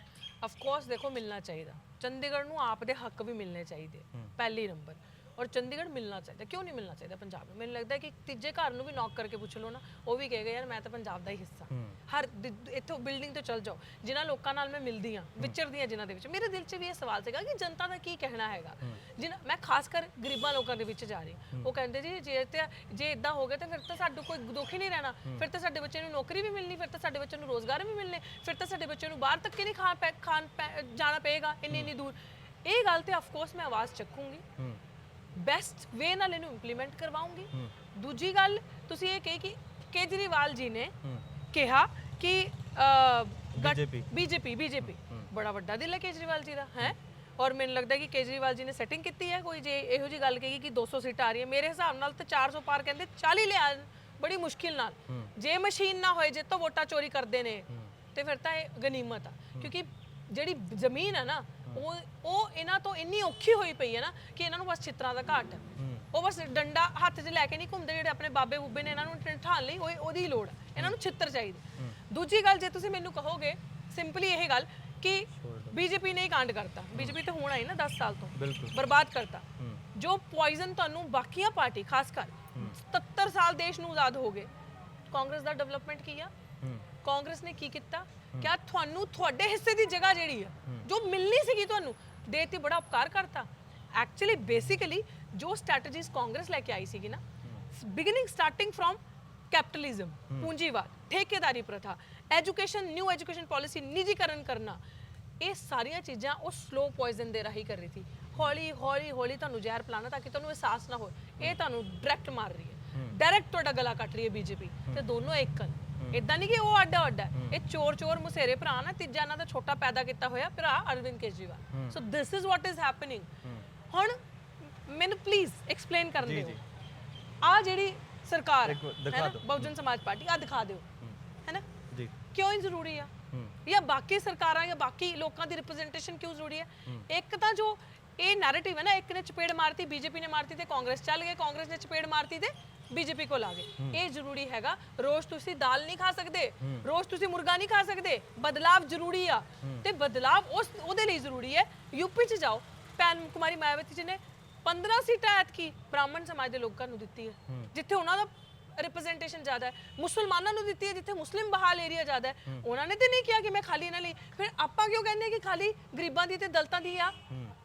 ਆਫ ਕੋਰਸ ਦੇਖੋ ਮਿਲਣਾ ਚਾਹੀਦਾ। ਚੰਡੀਗੜ੍ਹ ਨੂੰ ਆਪ ਦੇ ਹੱਕ ਵੀ ਮਿਲਣੇ ਚਾਹੀਦੇ। ਪਹਿਲੀ ਨੰਬਰ। ਔਰ ਚੰਡੀਗੜ੍ਹ ਮਿਲਣਾ ਚਾਹੀਦਾ ਕਿਉਂ ਨਹੀਂ ਮਿਲਣਾ ਚਾਹੀਦਾ ਪੰਜਾਬ ਨੂੰ? ਮੈਨੂੰ ਲੱਗਦਾ ਹੈ ਕਿ ਤੀਜੇ ਘਰ ਨੂੰ ਵੀ ਨੌਕ ਕਰਕੇ ਪੁੱਛ ਲਓ ਨਾ ਉਹ ਵੀ ਕਹੇਗਾ ਯਾਰ ਮੈਂ ਤਾਂ ਪੰਜਾਬ ਦਾ ਹੀ ਹਿੱਸਾ ਹਰ ਦਿ- ਇੱਥੋਂ ਬਿਲਡਿੰਗ ਤੋਂ ਚੱਲ ਜਾਓ ਜਿਨ੍ਹਾਂ ਲੋਕਾਂ ਨਾਲ ਮੈਂ ਮਿਲਦੀ ਆ ਵਿਚਰਦੀ ਆ ਜਿਨ੍ਹਾਂ ਦੇ ਵਿੱਚ। ਮੇਰੇ ਦਿਲ 'ਚ ਵੀ ਇਹ ਸਵਾਲ ਸੀਗਾ ਕਿ ਜਨਤਾ ਦਾ ਕੀ ਕਹਿਣਾ ਹੈਗਾ? ਜਿਨ੍ਹਾਂ ਮੈਂ ਖਾਸ ਕਰ ਗਰੀਬਾਂ ਲੋਕਾਂ ਦੇ ਵਿੱਚ ਜਾ ਰਹੀ ਉਹ ਕਹਿੰਦੇ ਜੀ ਜੇ ਤੇ ਜੇ ਇਦਾਂ ਹੋ ਗਿਆ ਤਾਂ ਫਿਰ ਤਾਂ ਸਾਨੂੰ ਕੋਈ ਦੁੱਖ ਹੀ ਨਹੀਂ ਰਹਿਣਾ। ਫਿਰ ਤਾਂ ਸਾਡੇ ਬੱਚੇ ਨੂੰ ਨੌਕਰੀ ਵੀ ਮਿਲਣੀ ਫਿਰ ਤਾਂ ਸਾਡੇ ਬੱਚੇ ਨੂੰ ਰੋਜ਼ਗਾਰ ਵੀ ਮਿਲਣੇ ਫਿਰ ਤਾਂ ਸਾਡੇ ਬੱਚੇ ਨੂੰ ਬਾਹਰ ਤੱਕ ਹੀ ਨਹੀਂ ਖਾਣ ਪੈ- ਖਾਣ ਪੈ- ਜਾਣਾ ਪਏਗਾ ਇੰਨੀ ਇੰਨੀ ਦੂਰ। ਇਹ ਗੱਲ ਤੇ ਆਫ ਕੋਰਸ ਮੈਂ ਆਵਾਜ਼ ਚੱਕੂੰਗੀ। ਬੈਸਟ ਵੇ ਨਾਲ ਇਹਨੂੰ ਇੰਪਲੀਮੈਂਟ ਕਰਵਾਉਂਗੀ। ਦੂਜੀ ਗੱਲ ਤੁਸੀਂ ਇਹ ਕਹੀ ਕਿ ਕੇਜਰੀਵਾਲ ਜੀ ਨੇ ਕਿਹਾ ਕਿ ਬੀਜੇਪੀ। ਬੀਜੇਪੀ ਬੜਾ ਵੱਡਾ ਦਿਲ ਹੈ ਕੇਜਰੀਵਾਲ ਜੀ ਦਾ ਹੈ? ਔਰ ਮੈਨੂੰ ਲੱਗਦਾ ਕਿ ਕੇਜਰੀਵਾਲ ਜੀ ਨੇ ਸੈਟਿੰਗ ਕੀਤੀ ਹੈ ਕੋਈ ਜੇ ਇਹੋ ਜੀ ਗੱਲ ਕਹੀ ਕਿ 200 ਸੀਟ ਆ ਰਹੀ ਹੈ ਮੇਰੇ ਹਿਸਾਬ ਨਾਲ ਤਾਂ 400 ਪਾਰ ਕਹਿੰਦੇ 40 ਲਿਆ ਬੜੀ ਮੁਸ਼ਕਿਲ ਨਾਲ। ਜੇ ਮਸ਼ੀਨ ਨਾ ਹੋਏ ਜੇ ਤੋਂ ਵੋਟਾਂ ਚੋਰੀ ਕਰਦੇ ਨੇ ਤੇ ਫਿਰ ਤਾਂ ਇਹ ਗਨੀਮਤ ਆ। ਕਿਉਂਕਿ ਜਿਹੜੀ ਜ਼ਮੀਨ ਹੈ ਨਾ ਉਹ ਉਹ ਇਹਨਾਂ ਤੋਂ ਇੰਨੀ ਔਖੀ ਹੋਈ ਪਈ ਹੈ ਨਾ ਕਿ ਇਹਨਾਂ ਨੂੰ ਬਸ ਚਿੱਤਰਾਂ ਦਾ ਘਾਟ ਹੈ। ਉਹ ਬਸ ਡੰਡਾ ਹੱਥ 'ਚ ਲੈ ਕੇ ਨਹੀਂ ਘੁੰਮਦੇ ਜਿਹੜੇ ਆਪਣੇ ਬਾਬੇ ਬੁੱਬੇ ਨੇ ਇਹਨਾਂ ਨੂੰ ਠਾਣ ਲਈ ਉਹ ਉਹਦੀ ਹੀ ਲੋੜ ਹੈ। ਇਹਨਾਂ ਨੂੰ ਚਿੱਤਰ ਚਾਹੀਦੇ। ਦੂਜੀ ਗੱਲ ਜੇ ਤੁਸੀਂ ਮੈਨੂੰ ਕਹੋਗੇ ਸਿੰਪਲੀ ਇਹ ਗੱਲ ਕਿ ਬੀਜੇਪੀ ਨੇ ਹੀ ਕਾਂਡ ਕਰਤਾ। ਬੀਜੇਪੀ ਤੇ ਹੁਣ ਆਈ ਨਾ 10 ਸਾਲ ਤੋਂ। ਬਰਬਾਦ ਕਰਤਾ। ਜੋ ਪੋਇਜ਼ਨ ਤੁਹਾਨੂੰ ਬਾਕੀਆਂ ਪਾਰਟੀ ਖਾਸ ਕਰ 77 ਸਾਲ ਦੇਸ਼ ਨੂੰ ਆਜ਼ਾਦ ਹੋ ਗਏ। ਕਾਂਗਰਸ ਦਾ ਡਿਵੈਲਪਮੈਂਟ ਕੀ ਆ? ਹੂੰ ਕਾਂਗਰਸ ਨੇ ਕੀ ਕੀਤਾ? ਕਿਆ ਤੁਹਾਨੂੰ ਤੁਹਾਡੇ ਹਿੱਸੇ ਦੀ ਜਗ੍ਹਾ ਜਿਹੜੀ ਆ ਜੋ ਮਿਲਣੀ ਸੀਗੀ ਤੁਹਾਨੂੰ ਦੇਤੀ ਬੜਾ ਉਪਕਾਰ ਕਰਤਾ। ਐਕਚੁਅਲੀ ਬੇਸਿਕਲੀ ਜੋ ਸਟ੍ਰੈਟਜੀਜ਼ ਕਾਂਗਰਸ ਲੈ ਕੇ ਆਈ ਸੀਗੀ ਨਾ ਬਿਗਨਿੰਗ ਸਟਾਰਟਿੰਗ ਫਰੋਮ ਕੈਪੀਟਲਿਜ਼ਮ ਪੂੰਜੀਵਾਦ ਠੇਕੇਦਾਰੀ ਪ੍ਰਥਾ ਐਜੂਕੇਸ਼ਨ ਨਿਊ ਐਜੂਕੇਸ਼ਨ ਪਾਲਿਸੀ ਨਿੱਜੀਕਰਨ ਕਰਨਾ ਇਹ ਸਾਰੀਆਂ ਚੀਜ਼ਾਂ ਉਹ ਸਲੋ ਪੋਇਜ਼ਨ ਦੇ ਰਾਹੀਂ ਕਰ ਰਹੀ ਸੀ। ਹੌਲੀ ਹੌਲੀ ਹੌਲੀ ਤੁਹਾਨੂੰ ਜ਼ਹਿਰ ਪਿਲਾਣਾ ਤਾਂ ਕਿ ਤੁਹਾਨੂੰ ਅਹਿਸਾਸ ਨਾ ਹੋਏ। ਇਹ ਤੁਹਾਨੂੰ ਡਾਇਰੈਕਟ ਮਾਰ ਰਹੀ ਹੈ। ਡਾਇਰੈਕਟ ਤੁਹਾਡਾ ਗਲਾ ਕੱਟ ਰਹੀ ਹੈ ਬੀਜੇਪੀ। ਤੇ ਦੋਨੋਂ ਇੱਕ ਹਨ। ਇਦਾਂ ਨਹੀਂ ਕਿ ਉਹ ਅੱਡਾ ਅੱਡਾ। ਇਹ ਚੋਰ ਚੋਰ ਮੁਸੇਰੇ ਭਰਾ ਨਾ ਤੀਜਾ ਇਹਨਾਂ ਦਾ ਛੋਟਾ ਪੈਦਾ ਕੀਤਾ ਹੋਇਆ ਭਰਾ Arvind Kejriwal. So this is what is happening ਹੁਣ ਮੈਨੂੰ ਪਲੀਜ਼ ਐਕਸਪਲੇਨ ਕਰਨ ਦਿਓ। ਆ ਜਿਹੜੀ ਸਰਕਾਰ ਹੈ। ਬਹੁਜਨ ਸਮਾਜ ਪਾਰਟੀ ਆ ਦਿਖਾ ਦਿਓ। ਹੈਨਾ ਜੀ। ਕਿਉਂ ਇਹ ਜ਼ਰੂਰੀ ਆ? ਜਾਂ ਬਾਕੀ ਸਰਕਾਰਾਂ ਜਾਂ ਬਾਕੀ ਲੋਕਾਂ ਦੀ ਰਿਪਰੈਜ਼ੈਂਟੇਸ਼ਨ ਕਿਉਂ ਜ਼ਰੂਰੀ ਹੈ। ਇੱਕ ਤਾਂ ਜੋ ਇਹ ਨੈਰੇਟਿਵ ਹੈ ਨਾ ਇੱਕ ਨੇ ਚਪੇੜ ਮਾਰਤੀ ਬੀਜੇਪੀ ਨੇ ਮਾਰਤੀ ਤੇ ਕਾਂਗਰਸ ਚੱਲ ਗਏ ਕਾਂਗਰਸ ਨੇ ਚਪੇੜ ਮਾਰਤੀ ਤੇ ਬੀਜੇਪੀ ਕੋਲ ਆ ਗਏ। ਇਹ ਜ਼ਰੂਰੀ ਹੈਗਾ ਰੋਜ਼ ਤੁਸੀਂ ਦਾਲ ਨਹੀਂ ਖਾ ਸਕਦੇ ਰੋਜ਼ ਤੁਸੀਂ ਮੁਰਗਾ ਨਹੀਂ ਖਾ ਸਕਦੇ ਬਦਲਾਵ ਜ਼ਰੂਰੀ ਆ। ਤੇ ਬਦਲਾਵ ਉਸ ਉਹਦੇ ਲਈ ਜ਼ਰੂਰੀ ਹੈ ਯੂਪੀ 'ਚ ਜਾਓ। ਪੈਨ ਕੁਮਾਰੀ ਮਾਇਆਵਤੀ ਜੀ ਨੇ 15 ਸੀਟਾਂ ਐਤਕੀ ਬ੍ਰਾਹਮਣ ਸਮਾਜ ਦੇ ਲੋਕਾਂ ਨੂੰ ਦਿੱਤੀ ਹੈ ਜਿੱਥੇ ਉਹਨਾਂ ਦਾ ਰਿਪਰੈਜ਼ੈਂਟੇਸ਼ਨ ਜ਼ਿਆਦਾ ਹੈ ਮੁਸਲਮਾਨਾਂ ਨੂੰ ਦਿੱਤੀ ਹੈ ਜਿੱਥੇ ਮੁਸਲਿਮ ਬਹਾਲ ਏਰੀਆ ਜ਼ਿਆਦਾ ਹੈ। ਉਹਨਾਂ ਨੇ ਤੇ ਨਹੀਂ ਕਿਹਾ ਕਿ ਮੈਂ ਖਾਲੀ ਇਹਨਾਂ ਲਈ ਫਿਰ ਆਪਾਂ ਕਿਉਂ ਕਹਿੰਦੇ ਕਿ ਖਾਲੀ ਗਰੀਬਾਂ ਦੀ ਤੇ ਦਲਤਾਂ ਦੀ ਆ?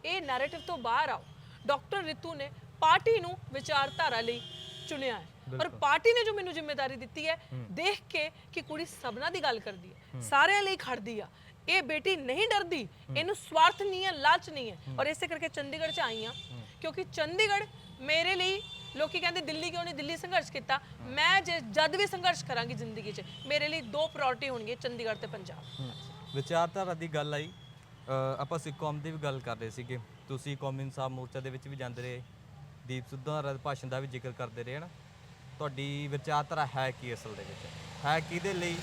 ਇਹ ਨੈਰੇਟਿਵ ਤੋਂ ਬਾਹਰ ਆਓ। ਡਾਕਟਰ ਰਿਤੂ ਨੇ ਪਾਰਟੀ ਨੂੰ ਵਿਚਾਰਧਾਰਾ ਲਈ ਚੁਣਿਆ ਹੈ। ਔਰ ਪਾਰਟੀ ਨੇ ਜੋ ਮੈਨੂੰ ਜ਼ਿੰਮੇਵਾਰੀ ਦਿੱਤੀ ਹੈ ਦੇਖ ਕੇ ਕਿ ਕੁੜੀ ਸਭਨਾ ਦੀ ਗੱਲ ਕਰਦੀ ਹੈ। ਸਾਰਿਆਂ ਲਈ ਖੜਦੀ ਆ। ਇਹ ਬੇਟੀ ਨਹੀਂ ਡਰਦੀ ਇਹਨੂੰ ਸਵਾਰਥ ਨਹੀਂ ਹੈ ਲਾਲਚ ਨਹੀਂ ਹੈ। ਔਰ ਇਸੇ ਕਰਕੇ ਚੰਡੀਗੜ੍ਹ ਚ ਆਈ ਹਾਂ। ਕਿਉਂਕਿ ਚੰਡੀਗੜ੍ਹ ਮੇਰੇ ਲਈ ਲੋਕੀ ਕਹਿੰਦੇ ਦਿੱਲੀ ਕਿਉਂ ਨਹੀਂ ਦਿੱਲੀ ਸੰਘਰਸ਼ ਕੀਤਾ। ਮੈਂ ਜੇ ਜਦ ਵੀ ਸੰਘਰਸ਼ ਕਰਾਂਗੀ ਜ਼ਿੰਦਗੀ 'ਚ ਮੇਰੇ ਲਈ ਦੋ ਪ੍ਰਾਇੋਰਟੀ ਹੋਣਗੇ ਚੰਡੀਗੜ੍ਹ ਤੇ ਪੰਜਾਬ। ਵਿਚਾਰਧਾਰਾ ਦੀ ਗੱਲ ਆਈ। ਆਪਾਂ ਸਿੱਖ ਕੌਮ ਦੀ ਵੀ ਗੱਲ ਕਰ ਰਹੇ ਸੀਗੇ। ਤੁਸੀਂ ਕੌਮੀ ਇਨਸਾਫ ਮੋਰਚਾ ਦੇ ਵਿੱਚ ਵੀ ਜਾਂਦੇ ਰਹੇ। ਦੀਪ ਸਿੱਧੂ ਦੇ ਭਾਸ਼ਣ ਦਾ ਵੀ ਜ਼ਿਕਰ ਕਰਦੇ ਰਹੇ ਹਨ। ਤੁਹਾਡੀ ਵਿਚਾਰਧਾਰਾ ਹੈ ਕੀ ਅਸਲ ਦੇ ਵਿੱਚ? ਹੈ ਕਿਹਦੇ ਲਈ?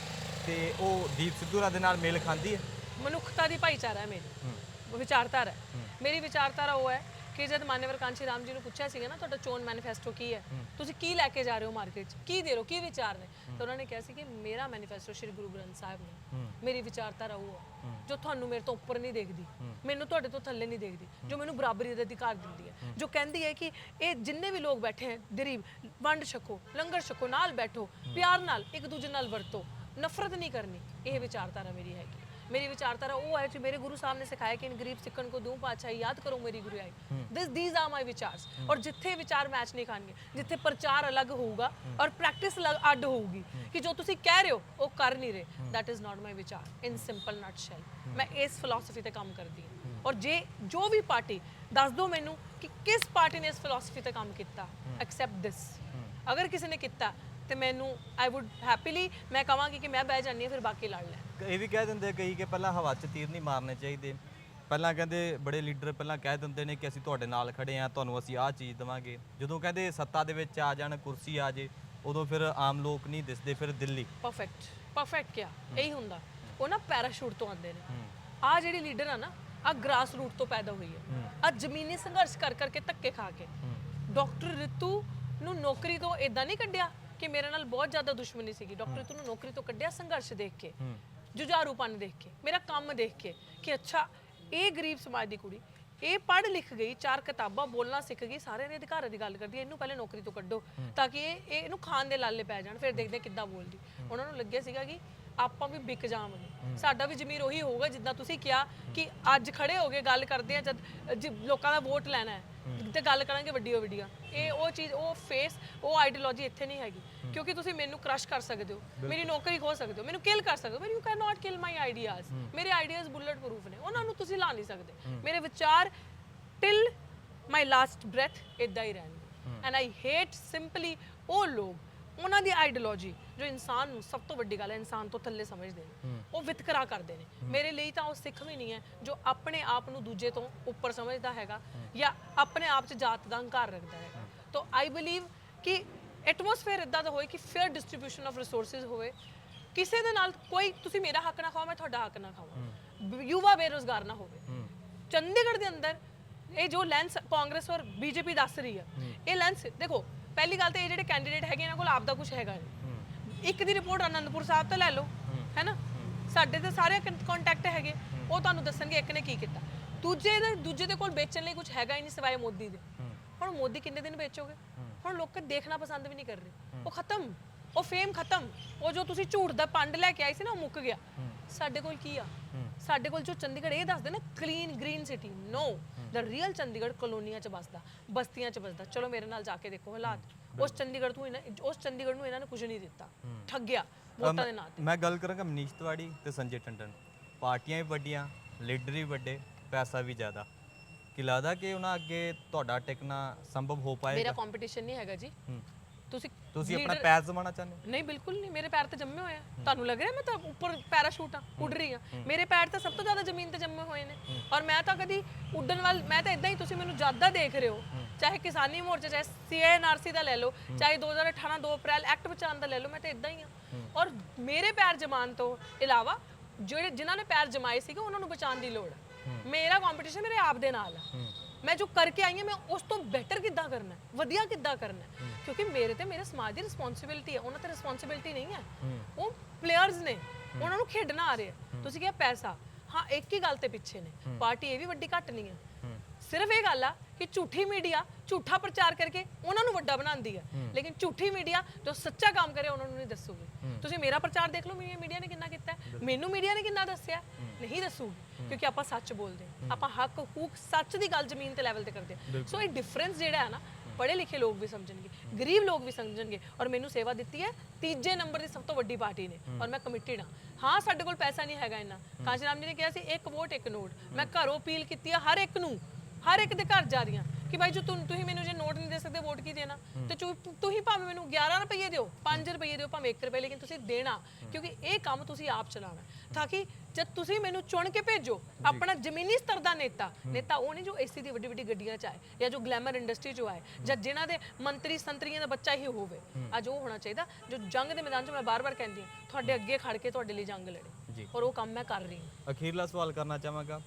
ਤੇ ਉਹ ਦੀਪ ਸਿੱਧੂ ਹੋਰਾਂ ਦੇ ਨਾਲ ਮੇਲ ਖਾਂਦੀ ਹੈ? ਮਨੁੱਖਤਾ ਦੀ ਭਾਈਚਾਰਾ ਹੈ ਮੇਰੀ। ਵਿਚਾਰਧਾਰਾ ਹੈ। ਮੇਰੀ ਵਿਚਾਰਧਾਰਾ ਉਹ ਹੈ ਕਿ ਜਦ ਮਾਨਵਰ ਕਾਂਚੀ ਰਾਮ ਜੀ ਨੂੰ ਪੁੱਛਿਆ ਸੀਗਾ ਨਾ ਤੁਹਾਡਾ ਚੋਣ ਮੈਨੀਫੈਸਟੋ ਕੀ ਹੈ? ਤੁਸੀਂ ਕੀ ਲੈ ਕੇ ਜਾ ਰਹੇ ਹੋ ਮਾਰਕੀਟ 'ਚ? ਕੀ ਦੇ ਰਹੇ ਹੋ? ਕੀ ਵਿਚਾਰ ਨੇ? ਤਾਂ ਉਹਨਾਂ ਨੇ ਕਿਹਾ ਸੀ ਕਿ ਮੇਰਾ ਮੈਨੀਫੈਸਟੋ ਸ਼੍ਰੀ ਗੁਰੂ ਗ੍ਰੰਥ ਸਾਹਿਬ ਨੇ। ਮੇਰੀ ਵਿਚਾਰਧਾਰਾ ਉਹ ਹੈ। ਜੋ ਤੁਹਾਨੂੰ ਮੇਰੇ ਤੋਂ ਉੱਪਰ ਨਹੀਂ ਦੇਖਦੀ, ਮੈਨੂੰ ਤੁਹਾਡੇ ਤੋਂ ਥੱਲੇ ਨਹੀਂ ਦੇਖਦੀ, ਜੋ ਮੈਨੂੰ ਬਰਾਬਰੀ ਦਾ ਅਧਿਕਾਰ ਦਿੰਦੀ ਹੈ, ਜੋ ਕਹਿੰਦੀ ਹੈ ਕਿ ਇਹ ਜਿੰਨੇ ਵੀ ਲੋਕ ਬੈਠੇ ਹੈ, ਗਰੀਬ, ਵੰਡ ਛਕੋ, ਲੰਗਰ ਛਕੋ, ਨਾਲ ਬੈਠੋ, ਪਿਆਰ ਨਾਲ ਇੱਕ ਦੂਜੇ ਨਾਲ ਵਰਤੋ, ਨਫ਼ਰਤ ਨਹੀਂ ਕਰਨੀ, ਇਹ ਵਿਚਾਰਧਾਰਾ ਮੇਰੀ ਹੈਗੀ ਮੇਰੀ ਵਿਚਾਰਧਾਰਾ ਉਹ ਹੈ ਜੋ ਮੇਰੇ ਗੁਰੂ ਸਾਹਿਬ ਨੇ ਸਿਖਾਇਆ ਕਿ ਇਨ ਗਰੀਬ ਸਿੱਖਣ ਕੋ ਦੂੰ ਪਾਤਸ਼ਾਹੀ ਯਾਦ ਕਰੋ ਮੇਰੀ ਗੁਰਿਆਈ ਦਿਸ ਥੀਸ ਆਰ ਮਾਈ ਵਿਚਾਰਸ ਔਰ ਜਿੱਥੇ ਵਿਚਾਰ ਮੈਚ ਨਹੀਂ ਖਾਣਗੇ ਜਿੱਥੇ ਪ੍ਰਚਾਰ ਅਲੱਗ ਹੋਊਗਾ ਔਰ ਪ੍ਰੈਕਟਿਸ ਅਲੱਗ ਅੱਡ ਹੋਊਗੀ ਕਿ ਜੋ ਤੁਸੀਂ ਕਹਿ ਰਹੇ ਹੋ ਉਹ ਕਰ ਨਹੀਂ ਰਹੇ that is not my ਵਿਚਾਰ ਇਨ ਸਿੰਪਲ ਨਟਸ਼ੈਲ ਮੈਂ ਇਸ ਫਿਲਾਸਫੀ ਤੇ ਕੰਮ ਕਰਦੀ ਹਾਂ ਔਰ ਜੇ ਜੋ ਵੀ ਪਾਰਟੀ ਦੱਸ ਦਿਓ ਮੈਨੂੰ ਕਿ ਕਿਸ ਪਾਰਟੀ ਨੇ ਇਸ ਫਿਲਾਸਫੀ ਤੇ ਕੰਮ ਕੀਤਾ ਐਕਸੈਪਟ ਦਿਸ ਅਗਰ ਕਿਸੇ ਨੇ ਕੀਤਾ ਤੇ ਮੈਨੂੰ ਆਈ ਊਡ ਹੈਪੀਲੀ ਮੈਂ ਕਹਾਂਗੀ ਕਿ ਮੈਂ ਬਹਿ ਜਾਂਦੀ ਹਾਂ ਫਿਰ ਬਾਕੀ ਲੜ ਲੈਣ ਇਹ ਵੀ ਕਹਿ ਦਿੰਦੇ ਕਈ ਕਿ ਪਹਿਲਾਂ ਹਵਾ 'ਚ ਤੀਰ ਨਹੀਂ ਮਾਰਨੇ ਚਾਹੀਦੇ। ਪਹਿਲਾਂ ਕਹਿੰਦੇ ਬੜੇ ਲੀਡਰ ਪਹਿਲਾਂ ਕਹਿ ਦਿੰਦੇ ਨੇ ਕਿ ਅਸੀਂ ਤੁਹਾਡੇ ਨਾਲ ਖੜੇ ਆ ਤੁਹਾਨੂੰ ਅਸੀਂ ਆਹ ਚੀਜ਼ ਦੇਵਾਂਗੇ। ਜਦੋਂ ਕਹਿੰਦੇ ਸੱਤਾ ਦੇ ਵਿੱਚ ਆ ਜਾਣ ਕੁਰਸੀ ਆ ਜੇ ਉਦੋਂ ਫਿਰ ਆਮ ਲੋਕ ਨਹੀਂ ਦਿਸਦੇ ਫਿਰ ਦਿੱਲੀ। ਪਰਫੈਕਟ ਪਰਫੈਕਟ ਕਿਆ ਇਹੀ ਹੁੰਦਾ। ਉਹ ਨਾ ਪੈਰਾਸ਼ੂਟ ਤੋਂ ਆਉਂਦੇ ਨੇ। ਆ ਜਿਹੜੀ ਲੀਡਰ ਆ ਨਾ ਆ ਗ੍ਰਾਸ ਰੂਟ ਤੋਂ ਪੈਦਾ ਹੋਈ ਹੈ। ਆ ਜ਼ਮੀਨੀ ਸੰਘਰਸ਼ ਕਰ ਕਰਕੇ ਧੱਕੇ ਖਾ ਕੇ। ਡਾਕਟਰ ਰਿਤੂ ਨੂੰ ਨੌਕਰੀ ਤੋਂ ਇਦਾਂ ਨਹੀਂ ਕੱਢਿਆ ਕਿ ਮੇਰੇ ਨਾਲ ਬਹੁਤ ਜ਼ਿਆਦਾ ਦੁਸ਼ਮਣੀ ਸੀਗੀ। ਡਾਕਟਰ ਰਿਤੂ ਨੂੰ ਨੌਕਰੀ ਤੋਂ ਕੱਢਿਆ ਸੰਘਰਸ਼ ਦੇਖ ਕੇ। ਜੁਝਾਰੂਪਨ ਦੇਖ ਕੇ ਮੇਰਾ ਕੰਮ ਦੇਖ ਕੇ ਕਿ ਅੱਛਾ ਇਹ ਗਰੀਬ ਸਮਾਜ ਦੀ ਕੁੜੀ ਇਹ ਪੜ੍ਹ ਲਿਖ ਗਈ ਚਾਰ ਕਿਤਾਬਾਂ ਬੋਲਣਾ ਸਿੱਖ ਗਈ ਸਾਰਿਆਂ ਦੇ ਅਧਿਕਾਰਾਂ ਦੀ ਗੱਲ ਕਰਦੀ ਹੈ ਇਹਨੂੰ ਪਹਿਲੇ ਨੌਕਰੀ ਤੋਂ ਕੱਢੋ ਤਾਂ ਕਿ ਇਹ ਇਹ ਇਹਨੂੰ ਖਾਣ ਦੇ ਲਾਲੇ ਪੈ ਜਾਣ ਫਿਰ ਦੇਖਦੇ ਹਾਂ ਕਿੱਦਾਂ ਬੋਲਦੀ। ਉਹਨਾਂ ਨੂੰ ਲੱਗਿਆ ਸੀਗਾ ਕਿ ਆਪਾਂ ਵੀ ਵਿਕ ਜਾਵਾਂਗੇ। ਸਾਡਾ ਵੀ ਜ਼ਮੀਰ ਉਹੀ ਹੋਊਗਾ ਜਿੱਦਾਂ ਤੁਸੀਂ ਕਿਹਾ ਕਿ ਅੱਜ ਖੜੇ ਹੋ ਕੇ ਗੱਲ ਕਰਦੇ ਆ ਜਦ ਜ- ਲੋਕਾਂ ਦਾ ਵੋਟ ਲੈਣਾ ਹੈ। ਤੇ ਗੱਲ ਕਰਾਂਗੇ ਵੱਡੀਆਂ ਵੱਡੀਆਂ। ਇਹ ਉਹ ਚੀਜ਼ ਉਹ ਫੇਸ ਉਹ ਆਈਡੀਓਲੋਜੀ ਇੱਥੇ ਨਹੀਂ ਹੈਗੀ। ਕਿਉਂਕਿ ਤੁਸੀਂ ਮੈਨੂੰ ਕ੍ਰਸ਼ ਕਰ ਸਕਦੇ ਹੋ। ਮੇਰੀ ਨੌਕਰੀ ਖੋ ਸਕਦੇ ਹੋ। ਮੈਨੂੰ ਕਿਲ ਕਰ ਸਕਦੇ ਹੋ। ਪਰ you can not kill my ideas ਮੇਰੇ ਆਈਡੀਆਜ਼ ਬੁਲਟ ਪ੍ਰੂਫ ਨੇ। ਉਹਨਾਂ ਨੂੰ ਤੁਸੀਂ ਲਾ ਨਹੀਂ ਸਕਦੇ। ਮੇਰੇ ਵਿਚਾਰ ਟਿਲ ਮਾਈ ਲਾਸਟ ਬ੍ਰੈਥ ਇਦਾਂ ਹੀ ਰਹਿਣਗੇ। ਐਂਡ ਆਈ ਹੇਟ ਸਿੰਪਲੀ ਉਹ ਲੋਕ ਉਹਨਾਂ ਦੀ ਆਈਡੀਓਲੋਜੀ ਜੋ ਇਨਸਾਨ ਨੂੰ ਸਭ ਤੋਂ ਵੱਡੀ ਗੱਲ ਹੈ ਇਨਸਾਨ ਤੋਂ ਥੱਲੇ ਸਮਝਦੇ ਨੇ। ਉਹ ਵਿਤਕਰਾ ਕਰਦੇ ਨੇ। ਮੇਰੇ ਲਈ ਤਾਂ ਉਹ ਸਿੱਖ ਵੀ ਨਹੀਂ ਹੈ ਜੋ ਆਪਣੇ ਆਪ ਨੂੰ ਦੂਜੇ ਤੋਂ ਉੱਪਰ ਸਮਝਦਾ ਹੈਗਾ ਜਾਂ ਆਪਣੇ ਆਪ 'ਚ ਜਾਤ ਦਾ ਹੰਕਾਰ ਰੱਖਦਾ ਹੈ। ਤਾਂ ਆਈ ਬਲੀਵ ਕਿ ਐਟਮੋਸਫੇਅਰ ਇਦਾਂ ਦਾ ਹੋਏ ਕਿ ਫੇਅਰ ਡਿਸਟ੍ਰੀਬਿਊਸ਼ਨ ਆਫ ਰਿਸੋਰਸਸ ਹੋਵੇ। ਕਿਸੇ ਦੇ ਨਾਲ ਕੋਈ ਤੁਸੀਂ ਮੇਰਾ ਹੱਕ ਨਾ ਖਾਓ ਮੈਂ ਤੁਹਾਡਾ ਹੱਕ ਨਾ ਖਾਵਾਂ। ਯੁਵਾ ਬੇਰੋਜ਼ਗਾਰ ਨਾ ਹੋਵੇ। ਚੰਡੀਗੜ੍ਹ ਦੇ ਅੰਦਰ ਇਹ ਜੋ ਲੈਂਸ ਕਾਂਗਰਸ ਔਰ ਬੀਜੇਪੀ ਦੱਸ ਰਹੀ ਆ ਇਹ ਲੈਂਸ ਦੇਖੋ ਪਹਿਲੀ ਗੱਲ ਤਾਂ ਇਹ ਜਿਹੜੇ ਕੈਂਡੀਡੇਟ ਹੈਗੇ ਇਹਨਾਂ ਕੋਲ ਆਪ ਦਾ ਕੁਝ ਹੈਗਾ ਨਹੀਂ ਇੱਕ ਦੀ ਰਿਪੋਰਟ ਆਨੰਦਪੁਰ ਸਾਹਿਬ ਤੋਂ ਲੈ ਲਓ ਹੈਨਾ? ਸਾਡੇ ਤੇ ਸਾਰੇ ਕੰਟੈਕਟ ਹੈਗੇ ਉਹ ਤੁਹਾਨੂੰ ਦੱਸਣਗੇ ਇੱਕ ਨੇ ਕੀ ਕੀਤਾ। ਦੂਜੇ ਦੇ ਦੂਜੇ ਦੇ ਕੋਲ ਵੇਚਣ ਲਈ ਕੁਝ ਹੈਗਾ ਹੀ ਨਹੀਂ ਸਿਵਾਏ ਮੋਦੀ ਦੇ। ਹੁਣ ਮੋਦੀ ਕਿੰਨੇ ਦਿਨ ਵੇਚੋਗੇ? ਹੁਣ ਲੋਕ ਦੇਖਣਾ ਪਸੰਦ ਵੀ ਨਹੀਂ ਕਰ ਰਹੇ। ਉਹ ਖਤਮ। ਉਹ ਫੇਮ ਖਤਮ। ਉਹ ਜੋ ਤੁਸੀਂ ਝੂਠ ਦਾ ਪੰਡ ਲੈ ਕੇ ਆਏ ਸੀ ਨਾ ਉਹ ਮੁੱਕ ਗਿਆ। ਸਾਡੇ ਕੋਲ ਕੀ ਆ? ਸਾਡੇ ਕੋਲ ਜੋ ਚੰਡੀਗੜ੍ਹ ਇਹ ਦੱਸਦੇ ਨਾ clean green city no. The real Chandigarh ਕਲੋਨੀਆਂ ਚ ਬਸਦਾ ਬਸਤੀਆਂ ਚ ਬਸਦਾ ਚਲੋ ਮੇਰੇ ਨਾਲ ਜਾ ਕੇ ਦੇਖੋ ਹਾਲਾਤ। ਉਸ ਚੰਡੀਗੜ੍ਹ ਤੋਂ ਇਹਨਾਂ ਉਸ ਚੰਡੀਗੜ੍ਹ ਨੂੰ ਇਹਨਾਂ ਨੇ ਕੁਝ ਨਹੀਂ ਦਿੱਤਾ। ਠੱਗਿਆ ਵੋਟਾਂ ਦੇ ਨਾਂ ਤੇ। ਮੈਂ ਗੱਲ ਕਰਾਂਗਾ ਮਨੀਸ਼ ਤਿਵਾੜੀ ਤੇ ਸੰਜੇ ਟੰਡਨ। ਪਾਰਟੀਆਂ ਵੀ ਵੱਡੀਆਂ ਲੀਡਰ ਵੀ ਵੱਡੇ ਪੈਸਾ ਵੀ ਜ਼ਿਆਦਾ। ਕੀ ਲੱਗਦਾ ਕਿ ਉਹਨਾਂ ਅੱਗੇ ਤੁਹਾਡਾ ਟਿਕਣਾ ਸੰਭਵ ਹੋ ਮੇਰਾ ਪਾਏਗਾ? ਕੰਪੀਟੀਸ਼ਨ ਨਹੀਂ ਹੈਗਾ ਜੀ। ਤੁਸੀਂ ਤੁਸੀਂ ਆਪਣਾ leader- ਪੈਰ ਜ਼ਮਾਨਾ ਚਾਹੁੰਦੇ ਹੋ? ਨਹੀਂ ਬਿਲਕੁਲ ਨਹੀਂ ਮੇਰੇ ਪੈਰ ਤੇ ਜੰਮੇ ਹੋਏ ਆ। ਤੁਹਾਨੂੰ ਲੱਗ ਰਿਹਾ ਮੈਂ ਤਾਂ ਉੱਪਰ ਪੈਰਾਸ਼ੂਟ ਆ ਉੱਡ ਰਹੀ ਆ ਮੇਰੇ ਪੈਰ ਤਾਂ ਸਭ ਤੋਂ ਜ਼ਿਆਦਾ ਜ਼ਮੀਨ ਤੇ ਜੰਮੇ ਹੋਏ ਨੇ। ਔਰ ਮੈਂ ਤਾਂ ਕਦੀ ਉੱਡਣ ਵੱਲ ਮੈਂ ਤਾਂ ਇਦਾਂ ਹੀ ਤੁਸੀਂ ਮੈਨੂੰ ਜ਼ਿਆਦਾ ਦੇਖ ਰਹੇ ਹੋ। ਚਾਹੇ ਕਿਸਾਨੀ ਮੋਰਚਾ ਚਾਹੇ ਸੀਐਨਆਰਸੀ ਦਾ ਲੈ ਲਓ ਚਾਹੇ 2018 2 ਅਪ੍ਰੈਲ ਐਕਟ ਬਚਾਉਣ ਦਾ ਲੈ ਲਓ ਮੈਂ ਤਾਂ ਇਦਾਂ ਹੀ ਆ ਔਰ ਮੇਰੇ ਪੈਰ ਜਮਾਨ ਤੋਂ ਇਲਾਵਾ ਜਿਹੜੇ ਜਿਨ੍ਹਾਂ ਨੇ ਪੈਰ ਜਮਾਏ ਸੀਗੇ ਉਹਨਾਂ ਨੂੰ ਬਚਾਉਣ ਦੀ ਲੋੜ ਮੇਰਾ ਕੰਪੀਟੀਸ਼ਨ ਮੇਰੇ ਆਪ ਦੇ ਨਾਲ ਆ। ਮੈਂ ਜੋ ਕਰਕੇ ਆਈ ਹਾਂ ਮੈਂ ਉਸ ਤੋਂ ਬੈਟਰ ਕਿੱਦਾਂ ਕਰਨਾ ਹੈ? ਵਧੀਆ ਕਿੱਦਾਂ ਕਰਨਾ ਹੈ? ਕਿਉਂਕਿ ਮੇਰੇ ਤੇ ਮੇਰੇ ਸਮਾਜ ਦੀ ਰਿਸਪੌਂਸਿਬਿਲਟੀ ਹੈ ਉਹਨਾਂ ਤੇ ਰਿਸਪੌਂਸਿਬਿਲਟੀ ਨਹੀਂ ਹੈ। ਉਹ ਪਲੇਅਰਸ ਨੇ ਉਹਨਾਂ ਨੂੰ ਖੇਡਣਾ ਆ ਰਿਹਾ ਤੁਸੀਂ ਕਿਹਾ ਪੈਸਾ। ਹਾਂ ਇੱਕ ਹੀ ਗੱਲ ਤੇ ਪਿੱਛੇ ਨੇ। ਪਾਰਟੀ ਇਹ ਵੀ ਵੱਡੀ ਘੱਟ ਨਹੀਂ ਹੈ। ਸਿਰਫ ਇਹ ਗੱਲ ਆ ਕਿ ਝੂਠੀ ਮੀਡੀਆ ਝੂਠਾ ਪ੍ਰਚਾਰ ਕਰਕੇ ਉਹਨਾਂ ਨੂੰ ਵੱਡਾ ਬਣਾਉਂਦੀ ਹੈ। ਲੇਕਿਨ ਝੂਠੀ ਮੀਡੀਆ ਜੋ ਸੱਚਾ ਕੰਮ ਕਰੇ ਉਹਨਾਂ ਨੂੰ ਨਹੀਂ ਦੱਸੂਗੀ। ਤੁਸੀਂ ਮੇਰਾ ਪ੍ਰਚਾਰ ਦੇਖ ਲਓ ਮੀਡੀਆ ਨੇ ਕਿੰਨਾ ਕੀਤਾ। ਮੈਨੂੰ ਮੀਡੀਆ ਨੇ ਕਿੰਨਾ ਦੱਸਿਆ ਨਹੀਂ ਦੱਸੂਗੀ ਕਿਉਂਕਿ ਆਪਾਂ ਸੱਚ ਬੋਲਦੇ ਆਪਾਂ ਹੱਕ ਹਕੂਕ ਸੱਚ ਦੀ ਗੱਲ ਜ਼ਮੀਨ ਤੇ ਲੈਵਲ ਤੇ ਕਰਦੇ ਸੋ ਇਹ ਡਿਫਰੈਂਸ ਜਿਹੜਾ ਹੈ ਨਾ ਪੜ੍ਹੇ ਲਿਖੇ ਲੋਕ ਵੀ ਸਮਝਣਗੇ ਗਰੀਬ ਲੋਕ ਵੀ ਸਮਝਣਗੇ ਔਰ ਮੈਨੂੰ ਸੇਵਾ ਦਿੱਤੀ ਹੈ ਤੀਜੇ ਨੰਬਰ ਦੀ ਸਭ ਤੋਂ ਵੱਡੀ ਪਾਰਟੀ ਨੇ ਔਰ ਮੈਂ ਕਮਿਟਡ ਹਾਂ। ਹਾਂ ਸਾਡੇ ਕੋਲ ਪੈਸਾ ਨਹੀਂ ਹੈਗਾ ਇੰਨਾ। ਕਾਂਸ਼ੀ ਰਾਮ ਜੀ ਨੇ ਕਿਹਾ ਸੀ ਇੱਕ ਵੋਟ ਇੱਕ ਨੋਟ ਮੈਂ ਘਰੋਂ ਅਪੀਲ ਕੀਤੀ ਹੈ ਹਰ ਇੱਕ ਨੂੰ ਹਰ ਇੱਕ ਦੇ ਘਰ ਜਾ ਰਹੀਆਂ ਕਿ ਭਾਈ ਜੋ ਤੁਸੀਂ ਮੈਨੂੰ ਜੇ ਨੋਟ ਨਹੀਂ ਦੇ ਸਕਦੇ ਵੋਟ ਕੀ ਦੇਣਾ? ਤੇ ਤੁਸੀਂ ਭਾਵੇਂ ਮੈਨੂੰ 11 ਰੁਪਏ ਦਿਓ 5 ਰੁਪਏ ਦਿਓ ਭਾਵੇਂ 1 ਰੁਪਏ ਲੇਕਿਨ ਤੁਸੀਂ ਦੇਣਾ। ਕਿਉਂਕਿ ਇਹ ਕੰਮ ਤੁਸੀਂ ਆਪ ਚਲਾਉਣਾ। ਤਾਂ ਕਿ ਜਦ ਤੁਸੀਂ ਮੈਨੂੰ ਚੁਣ ਕੇ ਭੇਜੋ ਆਪਣਾ ਜ਼ਮੀਨੀ ਸਤਰ ਦਾ ਨੇਤਾ ਨੇਤਾ ਉਹ ਨਹੀਂ ਜੋ ਏਸੀ ਦੀ ਵੱਡੀ ਵੱਡੀ ਗੱਡੀਆਂ ਚ ਆਏ ਜਾਂ ਜੋ ਗਲੈਮਰ ਇੰਡਸਟਰੀ ਚ ਆਏ ਜਾਂ ਜਿਨ੍ਹਾਂ ਦੇ ਮੰਤਰੀ ਸੰਤਰੀਆਂ ਦਾ ਬੱਚਾ ਹੀ ਹੋਵੇ ਅੱਜ ਉਹ ਹੋਣਾ ਚਾਹੀਦਾ ਜੋ ਜੰਗ ਦੇ ਮੈਦਾਨ 'ਚ ਮੈਂ ਬਾਰ-ਬਾਰ ਕਹਿੰਦੀ ਹਾਂ ਤੁਹਾਡੇ ਅੱਗੇ ਖੜ ਕੇ ਤੁਹਾਡੇ ਲਈ ਜੰਗ ਲੜੇ। ਔਰ ਉਹ ਕੰਮ ਮੈਂ ਕਰ ਰਹੀ ਹਾਂ। ਅਖੀਰਲਾ ਸਵਾਲ ਕਰਨਾ ਚਾਹਾਂਗਾ।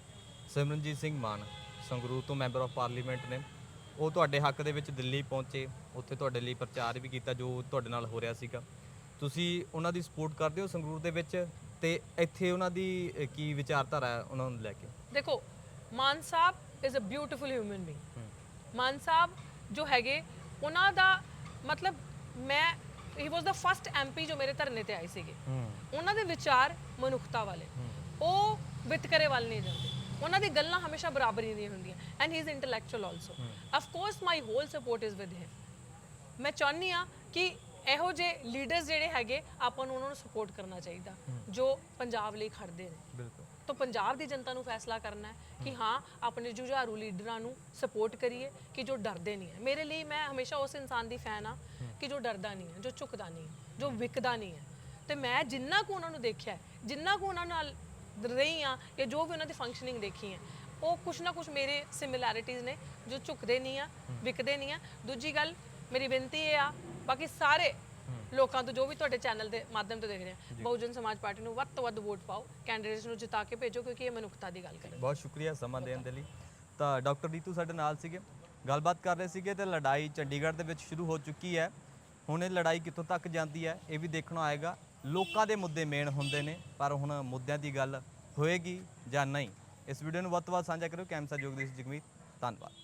ਸਿਮਰਨਜੀਤ ਸਿੰਘ ਮਾਨ ਸੰਗਰੂਰ ਤੋਂ ਮੈਂਬਰ ਆਫ ਪਾਰਲੀਮੈਂਟ ਨੇ। ਉਹ ਤੁਹਾਡੇ ਹੱਕ ਦੇ ਵਿੱਚ ਦਿੱਲੀ ਪਹੁੰਚੇ ਉੱਥੇ ਤੁਹਾਡੇ ਲਈ ਪ੍ਰਚਾਰ ਵੀ ਕੀਤਾ ਜੋ ਤੁਹਾਡੇ ਨਾਲ ਹੋ ਰਿਹਾ ਸੀਗਾ। ਤੁਸੀਂ ਉਹਨਾਂ ਦੀ ਸਪੋਰਟ ਕਰਦੇ ਹੋ ਸੰਗਰੂਰ ਦੇ ਵਿੱਚ? ਤੇ ਇੱਥੇ ਉਹਨਾਂ ਦੀ ਅ, ਕੀ ਵਿਚਾਰਧਾਰਾ ਹੈ ਉਹਨਾਂ ਨੂੰ ਲੈ ਕੇ? ਦੇਖੋ Mann sahib is a beautiful human being Mann sahib ਜੋ ਹੈਗੇ ਉਹਨਾਂ ਦਾ ਮਤਲਬ ਮੈਂ ਹੀ ਵਾਸ ਦਾ ਫਰਸਟ ਐਮਪੀ ਜੋ ਮੇਰੇ ਧਰਨੇ ਤੇ ਆਏ ਸੀਗੇ। ਉਹਨਾਂ ਦੇ ਵਿਚਾਰ ਮਨੁੱਖਤਾ ਵਾਲੇ। ਉਹ ਵਿਤਕਰੇ ਵੱਲ ਨਹੀਂ ਜਾਂਦੇ। ਉਹਨਾਂ ਦੀ ਗੱਲਾਂ ਹਮੇਸ਼ਾ ਬਰਾਬਰੀ ਦੀਆਂ ਹੁੰਦੀਆਂ। And he is intellectual also of course my whole support is with him ਮੈਂ ਚਾਹੁੰਦੀ ਆ ਕਿ ਇਹੋ ਜਿਹੇ ਲੀਡਰਸ ਜਿਹੜੇ ਹੈਗੇ ਆਪਾਂ ਨੂੰ ਉਹਨਾਂ ਨੂੰ ਸਪੋਰਟ ਕਰਨਾ ਚਾਹੀਦਾ। ਜੋ ਪੰਜਾਬ ਲਈ ਖੜਦੇ ਨੇ। ਬਿਲਕੁਲ। ਤਾਂ ਪੰਜਾਬ ਦੀ ਜਨਤਾ ਨੂੰ ਫੈਸਲਾ ਕਰਨਾ ਹੈ ਕਿ ਹਾਂ। ਆਪਣੇ ਜੁਝਾਰੂ ਲੀਡਰਾਂ ਨੂੰ ਸਪੋਰਟ ਕਰੀਏ ਕਿ ਜੋ ਡਰਦੇ ਨਹੀਂ ਹੈ। ਮੇਰੇ ਲਈ ਮੈਂ ਹਮੇਸ਼ਾ ਉਸ ਇਨਸਾਨ ਦੀ ਫੈਨ ਆ ਕਿ ਜੋ ਡਰਦਾ ਨਹੀਂ ਹੈ ਜੋ ਝੁਕਦਾ ਨਹੀਂ ਹੈ ਜੋ ਵਿਕਦਾ ਨਹੀਂ ਹੈ। ਤੇ ਮੈਂ ਜਿੰਨਾ ਕੁ ਉਹਨਾਂ ਨੂੰ ਦੇਖਿਆ ਜਿੰਨਾ ਕੁ ਉਹਨਾਂ ਨਾਲ ਰਹੀ ਆ ਜਾਂ ਜੋ ਵੀ ਉਹਨਾਂ ਦੀ ਫੰਕਸ਼ਨਿੰਗ ਦੇਖੀ ਹੈ ਉਹ ਕੁਛ ਨਾ ਕੁਛ ਮੇਰੇ ਸਿਮਿਲੈਰਿਟੀਆਂ ਨੇ ਜੋ ਝੁਕਦੇ ਨਹੀਂ ਆ ਵਿਕਦੇ ਨਹੀਂ ਆ ਦੂਜੀ ਗੱਲ ਮੇਰੀ ਬੇਨਤੀ ਇਹ ਆ ਬਾਕੀ ਸਾਰੇ ਲੋਕਾਂ ਤੋਂ ਜੋ ਵੀ ਤੁਹਾਡੇ ਚੈਨਲ ਦੇ ਮਾਧਿਅਮ ਤੋਂ ਦੇਖ ਰਹੇ ਆ ਬਹੁਜਨ ਸਮਾਜ ਪਾਰਟੀ ਨੂੰ ਵੱਧ ਤੋਂ ਵੱਧ ਵੋਟ ਪਾਓ ਕੈਂਡੀਡੇਟਸ ਨੂੰ ਜਿਤਾ ਕੇ ਭੇਜੋ ਕਿਉਂਕਿ ਇਹ ਮਨੁੱਖਤਾ ਦੀ ਗੱਲ ਕਰ। ਬਹੁਤ ਸ਼ੁਕਰੀਆ ਸਮਾਂ ਦੇਣ ਦੇ ਲਈ। ਤਾਂ ਡਾਕਟਰ ਰੀਤੂ ਸਾਡੇ ਨਾਲ ਸੀਗੇ ਗੱਲਬਾਤ ਕਰ ਰਹੇ ਸੀਗੇ ਤੇ ਲੜਾਈ ਚੰਡੀਗੜ੍ਹ ਦੇ ਵਿੱਚ ਸ਼ੁਰੂ ਹੋ ਚੁੱਕੀ ਹੈ। ਹੁਣ ਇਹ ਲੜਾਈ ਕਿੱਥੋਂ ਤੱਕ ਜਾਂਦੀ ਹੈ ਇਹ ਵੀ ਦੇਖਣਾ ਆਏਗਾ। ਲੋਕਾਂ ਦੇ ਮੁੱਦੇ ਮੇਨ ਹੁੰਦੇ ਨੇ ਪਰ ਹੁਣ ਮੁੱਦਿਆਂ ਦੀ ਗੱਲ ਹੋਏਗੀ ਜਾਂ ਨਹੀਂ? ਇਸ ਵੀਡੀਓ ਨੂੰ ਵੱਧ ਤੋਂ ਵੱਧ ਸਾਂਝਾ ਕਰੋ ਕੈਮਸਾ ਜੋਗਦੀਸ਼ ਜਗਮੀਤ। ਧੰਨਵਾਦ।